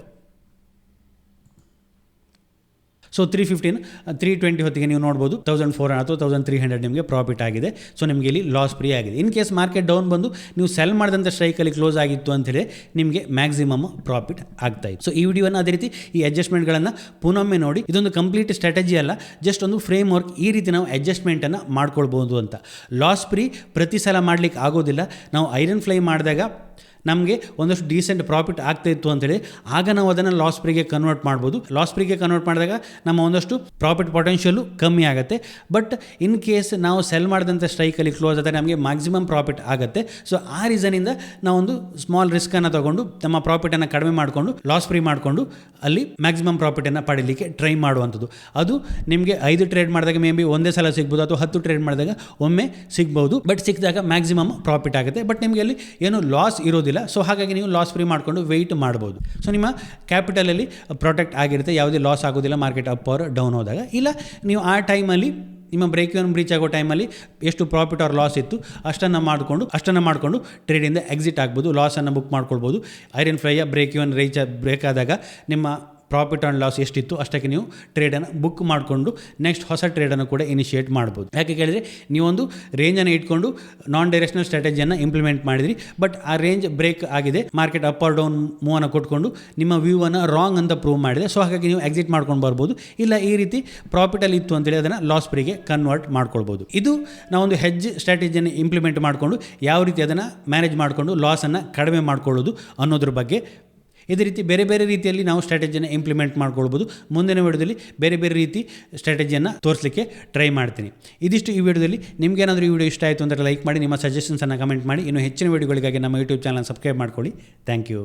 so three fifteen three twenty ಹೊತ್ತಿಗೆ ನೀವು ನೋಡ್ಬೋದು ತೌಸಂಡ್ ಫೋರ್ ಅಥವಾ ತೌಸಂಡ್ ತ್ರೀ ಹಂಡ್ರೆಡ್ ನಿಮಗೆ ಪ್ರಾಫಿಟ್ ಆಗಿದೆ. ಸೊ ನಿಮಗೆ ಇಲ್ಲಿ ಲಾಸ್ ಫ್ರೀ ಆಗಿದೆ. ಇನ್ ಕೇಸ್ ಮಾರ್ಕೆಟ್ ಡೌನ್ ಬಂದು, ನೀವು ಸೆಲ್ ಮಾಡಿದಂಥ ಸ್ಟ್ರೈಕಲ್ಲಿ ಕ್ಲೋಸ್ ಆಗಿತ್ತು ಅಂತೇಳಿ, ನಿಮಗೆ ಮ್ಯಾಕ್ಸಿಮಮ್ ಪ್ರಾಫಿಟ್ ಆಗ್ತಾ ಇತ್ತು. ಸೊ ಈ ವಿಡಿಯೋನ ಅದೇ ರೀತಿ, ಈ ಅಡ್ಜಸ್ಟ್ಮೆಂಟ್ಗಳನ್ನು ಪುನೊಮ್ಮೆ ನೋಡಿ. ಇದೊಂದು ಕಂಪ್ಲೀಟ್ ಸ್ಟ್ರಾಟಜಿ ಅಲ್ಲ ಜಸ್ಟ್ ಒಂದು ಫ್ರೇಮ್ ವರ್ಕ್ ಈ ರೀತಿ ನಾವು ಅಡ್ಜಸ್ಟ್ಮೆಂಟನ್ನು ಮಾಡ್ಕೊಳ್ಬೋದು ಅಂತ. ಲಾಸ್ ಫ್ರೀ ಪ್ರತಿ ಸಲ ಮಾಡಲಿಕ್ಕೆ ಆಗೋದಿಲ್ಲ. ನಾವು ಐರನ್ ಫ್ಲೈ ಮಾಡಿದಾಗ ನಮಗೆ ಒಂದಷ್ಟು ಡೀಸೆಂಟ್ ಪ್ರಾಫಿಟ್ ಆಗ್ತಾ ಇತ್ತು ಅಂತೇಳಿ ಆಗ ನಾವು ಅದನ್ನು ಲಾಸ್ ಫ್ರೀಗೆ ಕನ್ವರ್ಟ್ ಮಾಡ್ಬೋದು. ಲಾಸ್ ಫ್ರೀಗೆ ಕನ್ವರ್ಟ್ ಮಾಡಿದಾಗ ನಮ್ಮ ಒಂದಷ್ಟು ಪ್ರಾಫಿಟ್ ಪೊಟೆನ್ಷಿಯಲು ಕಮ್ಮಿ ಆಗುತ್ತೆ. ಬಟ್ ಇನ್ ಕೇಸ್ ನಾವು ಸೆಲ್ ಮಾಡಿದಂಥ ಸ್ಟ್ರೈಕಲ್ಲಿ ಕ್ಲೋಸ್ ಆದರೆ ನಮಗೆ ಮ್ಯಾಕ್ಸಿಮಮ್ ಪ್ರಾಫಿಟ್ ಆಗುತ್ತೆ. ಸೊ ಆ ರೀಸನಿಂದ ನಾವೊಂದು ಸ್ಮಾಲ್ ರಿಸ್ಕನ್ನು ತಗೊಂಡು, ನಮ್ಮ ಪ್ರಾಫಿಟನ್ನು ಕಡಿಮೆ ಮಾಡಿಕೊಂಡು ಲಾಸ್ ಫ್ರೀ ಮಾಡಿಕೊಂಡು ಅಲ್ಲಿ ಮ್ಯಾಕ್ಸಿಮಮ್ ಪ್ರಾಫಿಟನ್ನು ಪಡೀಲಿಕ್ಕೆ ಟ್ರೈ ಮಾಡುವಂಥದ್ದು. ಅದು ನಿಮಗೆ ಐದು ಟ್ರೇಡ್ ಮಾಡಿದಾಗ ಮೇ ಬಿ ಒಂದೇ ಸಲ ಸಿಗ್ಬೋದು ಅಥವಾ ಹತ್ತು ಟ್ರೇಡ್ ಮಾಡಿದಾಗ ಒಮ್ಮೆ ಸಿಗ್ಬೋದು. ಬಟ್ ಸಿಕ್ಕಿದಾಗ ಮ್ಯಾಕ್ಸಿಮಮ್ ಪ್ರಾಫಿಟ್ ಆಗುತ್ತೆ. ಬಟ್ ನಿಮಗೆ ಅಲ್ಲಿ ಏನು ಲಾಸ್ ಇರೋದಿಲ್ಲ ಸೊ ಹಾಗಾಗಿ ನೀವು ಲಾಸ್ ಫ್ರೀ ಮಾಡಿಕೊಂಡು ವೆಯ್ಟ್ ಮಾಡ್ಬೋದು. ಸೊ ನಿಮ್ಮ ಕ್ಯಾಪಿಟಲಲ್ಲಿ ಪ್ರೊಟೆಕ್ಟ್ ಆಗಿರುತ್ತೆ. ಯಾವುದೇ ಲಾಸ್ ಆಗೋದಿಲ್ಲ ಮಾರ್ಕೆಟ್ ಅಪ್ ಆರ್ ಡೌನ್ ಹೋದಾಗ. ಇಲ್ಲ, ನೀವು ಆ ಟೈಮಲ್ಲಿ ನಿಮ್ಮ ಬ್ರೇಕ್ ಇವನ್ ಬ್ರೀಚ್ ಆಗೋ ಟೈಮಲ್ಲಿ ಎಷ್ಟು ಪ್ರಾಫಿಟ್ ಆರ್ ಲಾಸ್ ಇತ್ತು, ಅಷ್ಟನ್ನು ಮಾಡಿಕೊಂಡು ಅಷ್ಟನ್ನು ಮಾಡಿಕೊಂಡು ಟ್ರೇಡಿಂದ ಎಕ್ಸಿಟ್ ಆಗ್ಬೋದು ಲಾಸನ್ನು ಬುಕ್ ಮಾಡ್ಕೊಳ್ಬೋದು. ಐರನ್ ಫ್ರೈಯ ಬ್ರೇಕ್ ಇವನ್ ರೀಚ್ ಬ್ರೇಕ್ ಆದಾಗ ನಿಮ್ಮ ಪ್ರಾಫಿಟ್ ಆ್ಯಂಡ್ ಲಾಸ್ ಎಷ್ಟಿತ್ತು, ಅಷ್ಟಕ್ಕೆ ನೀವು ಟ್ರೇಡನ್ನು ಬುಕ್ ಮಾಡಿಕೊಂಡು ನೆಕ್ಸ್ಟ್ ಹೊಸ ಟ್ರೇಡನ್ನು ಕೂಡ ಇನಿಷಿಯೇಟ್ ಮಾಡ್ಬೋದು. ಯಾಕೆ ಕೇಳಿದರೆ, ನೀವೊಂದು ರೇಂಜನ್ನು ಇಟ್ಕೊಂಡು ನಾನ್ ಡೈರೆಕ್ಷನಲ್ ಸ್ಟ್ರಾಟಜಿಯನ್ನು ಇಂಪ್ಲಿಮೆಂಟ್ ಮಾಡಿದ್ರಿ ಬಟ್ ಆ ರೇಂಜ್ ಬ್ರೇಕ್ ಆಗಿದೆ ಮಾರ್ಕೆಟ್ ಅಪ್ ಆರ್ ಡೌನ್ ಮೂವನ್ನು ಕೊಟ್ಕೊಂಡು ನಿಮ್ಮ ವ್ಯೂವನ್ನು ರಾಂಗ್ ಅಂತ ಪ್ರೂವ್ ಮಾಡಿದೆ ಸೊ ಹಾಗಾಗಿ ನೀವು ಎಕ್ಸಿಟ್ ಮಾಡ್ಕೊಂಡು ಬರ್ಬೋದು. ಇಲ್ಲ, ಈ ರೀತಿ ಪ್ರಾಫಿಟಲ್ಲಿ ಇತ್ತು ಅಂತೇಳಿ ಅದನ್ನು ಲಾಸ್ ಫ್ರೀಗೆ ಕನ್ವರ್ಟ್ ಮಾಡ್ಕೊಳ್ಬೋದು. ಇದು ನಾವೊಂದು ಹೆಜ್ ಸ್ಟ್ರಾಟಜಿಯನ್ನು ಇಂಪ್ಲಿಮೆಂಟ್ ಮಾಡಿಕೊಂಡು ಯಾವ ರೀತಿ ಅದನ್ನು ಮ್ಯಾನೇಜ್ ಮಾಡಿಕೊಂಡು ಲಾಸನ್ನು ಕಡಿಮೆ ಮಾಡ್ಕೊಳ್ಳೋದು ಅನ್ನೋದ್ರ ಬಗ್ಗೆ ಇದೇ ರೀತಿ ಬೇರೆ ಬೇರೆ ರೀತಿಯಲ್ಲಿ ನಾವು ಸ್ಟ್ರಾಟಜಿಯನ್ನು ಇಂಪ್ಲಿಮೆಂಟ್ ಮಾಡ್ಕೊಳ್ಬೋದು. ಮುಂದಿನ ವಿಡಿಯೋದಲ್ಲಿ ಬೇರೆ ಬೇರೆ ರೀತಿ ಸ್ಟ್ರಾಟಜಿಯನ್ನು ತೋರಿಸಲಿಕ್ಕೆ ಟ್ರೈ ಮಾಡ್ತೀನಿ. ಇದಿಷ್ಟು ಈ ವಿಡಿಯೋದಲ್ಲಿ. ನಿಮಗೇನಾದರೂ ಈ ವಿಡಿಯೋ ಇಷ್ಟ ಆಯಿತು ಅಂದರೆ ಲೈಕ್ ಮಾಡಿ, ನಿಮ್ಮ ಸಜೆಷನ್ಸನ್ನು ಕಮೆಂಟ್ ಮಾಡಿ. ಇನ್ನು ಹೆಚ್ಚಿನ ವಿಡಿಯೋಗಳಿಗಾಗಿ ನಮ್ಮ ಯೂಟ್ಯೂಬ್ ಚಾನಲ್ ಸಬ್ಸ್ಕ್ರೈಬ್ ಮಾಡ್ಕೊಳ್ಳಿ. Thank you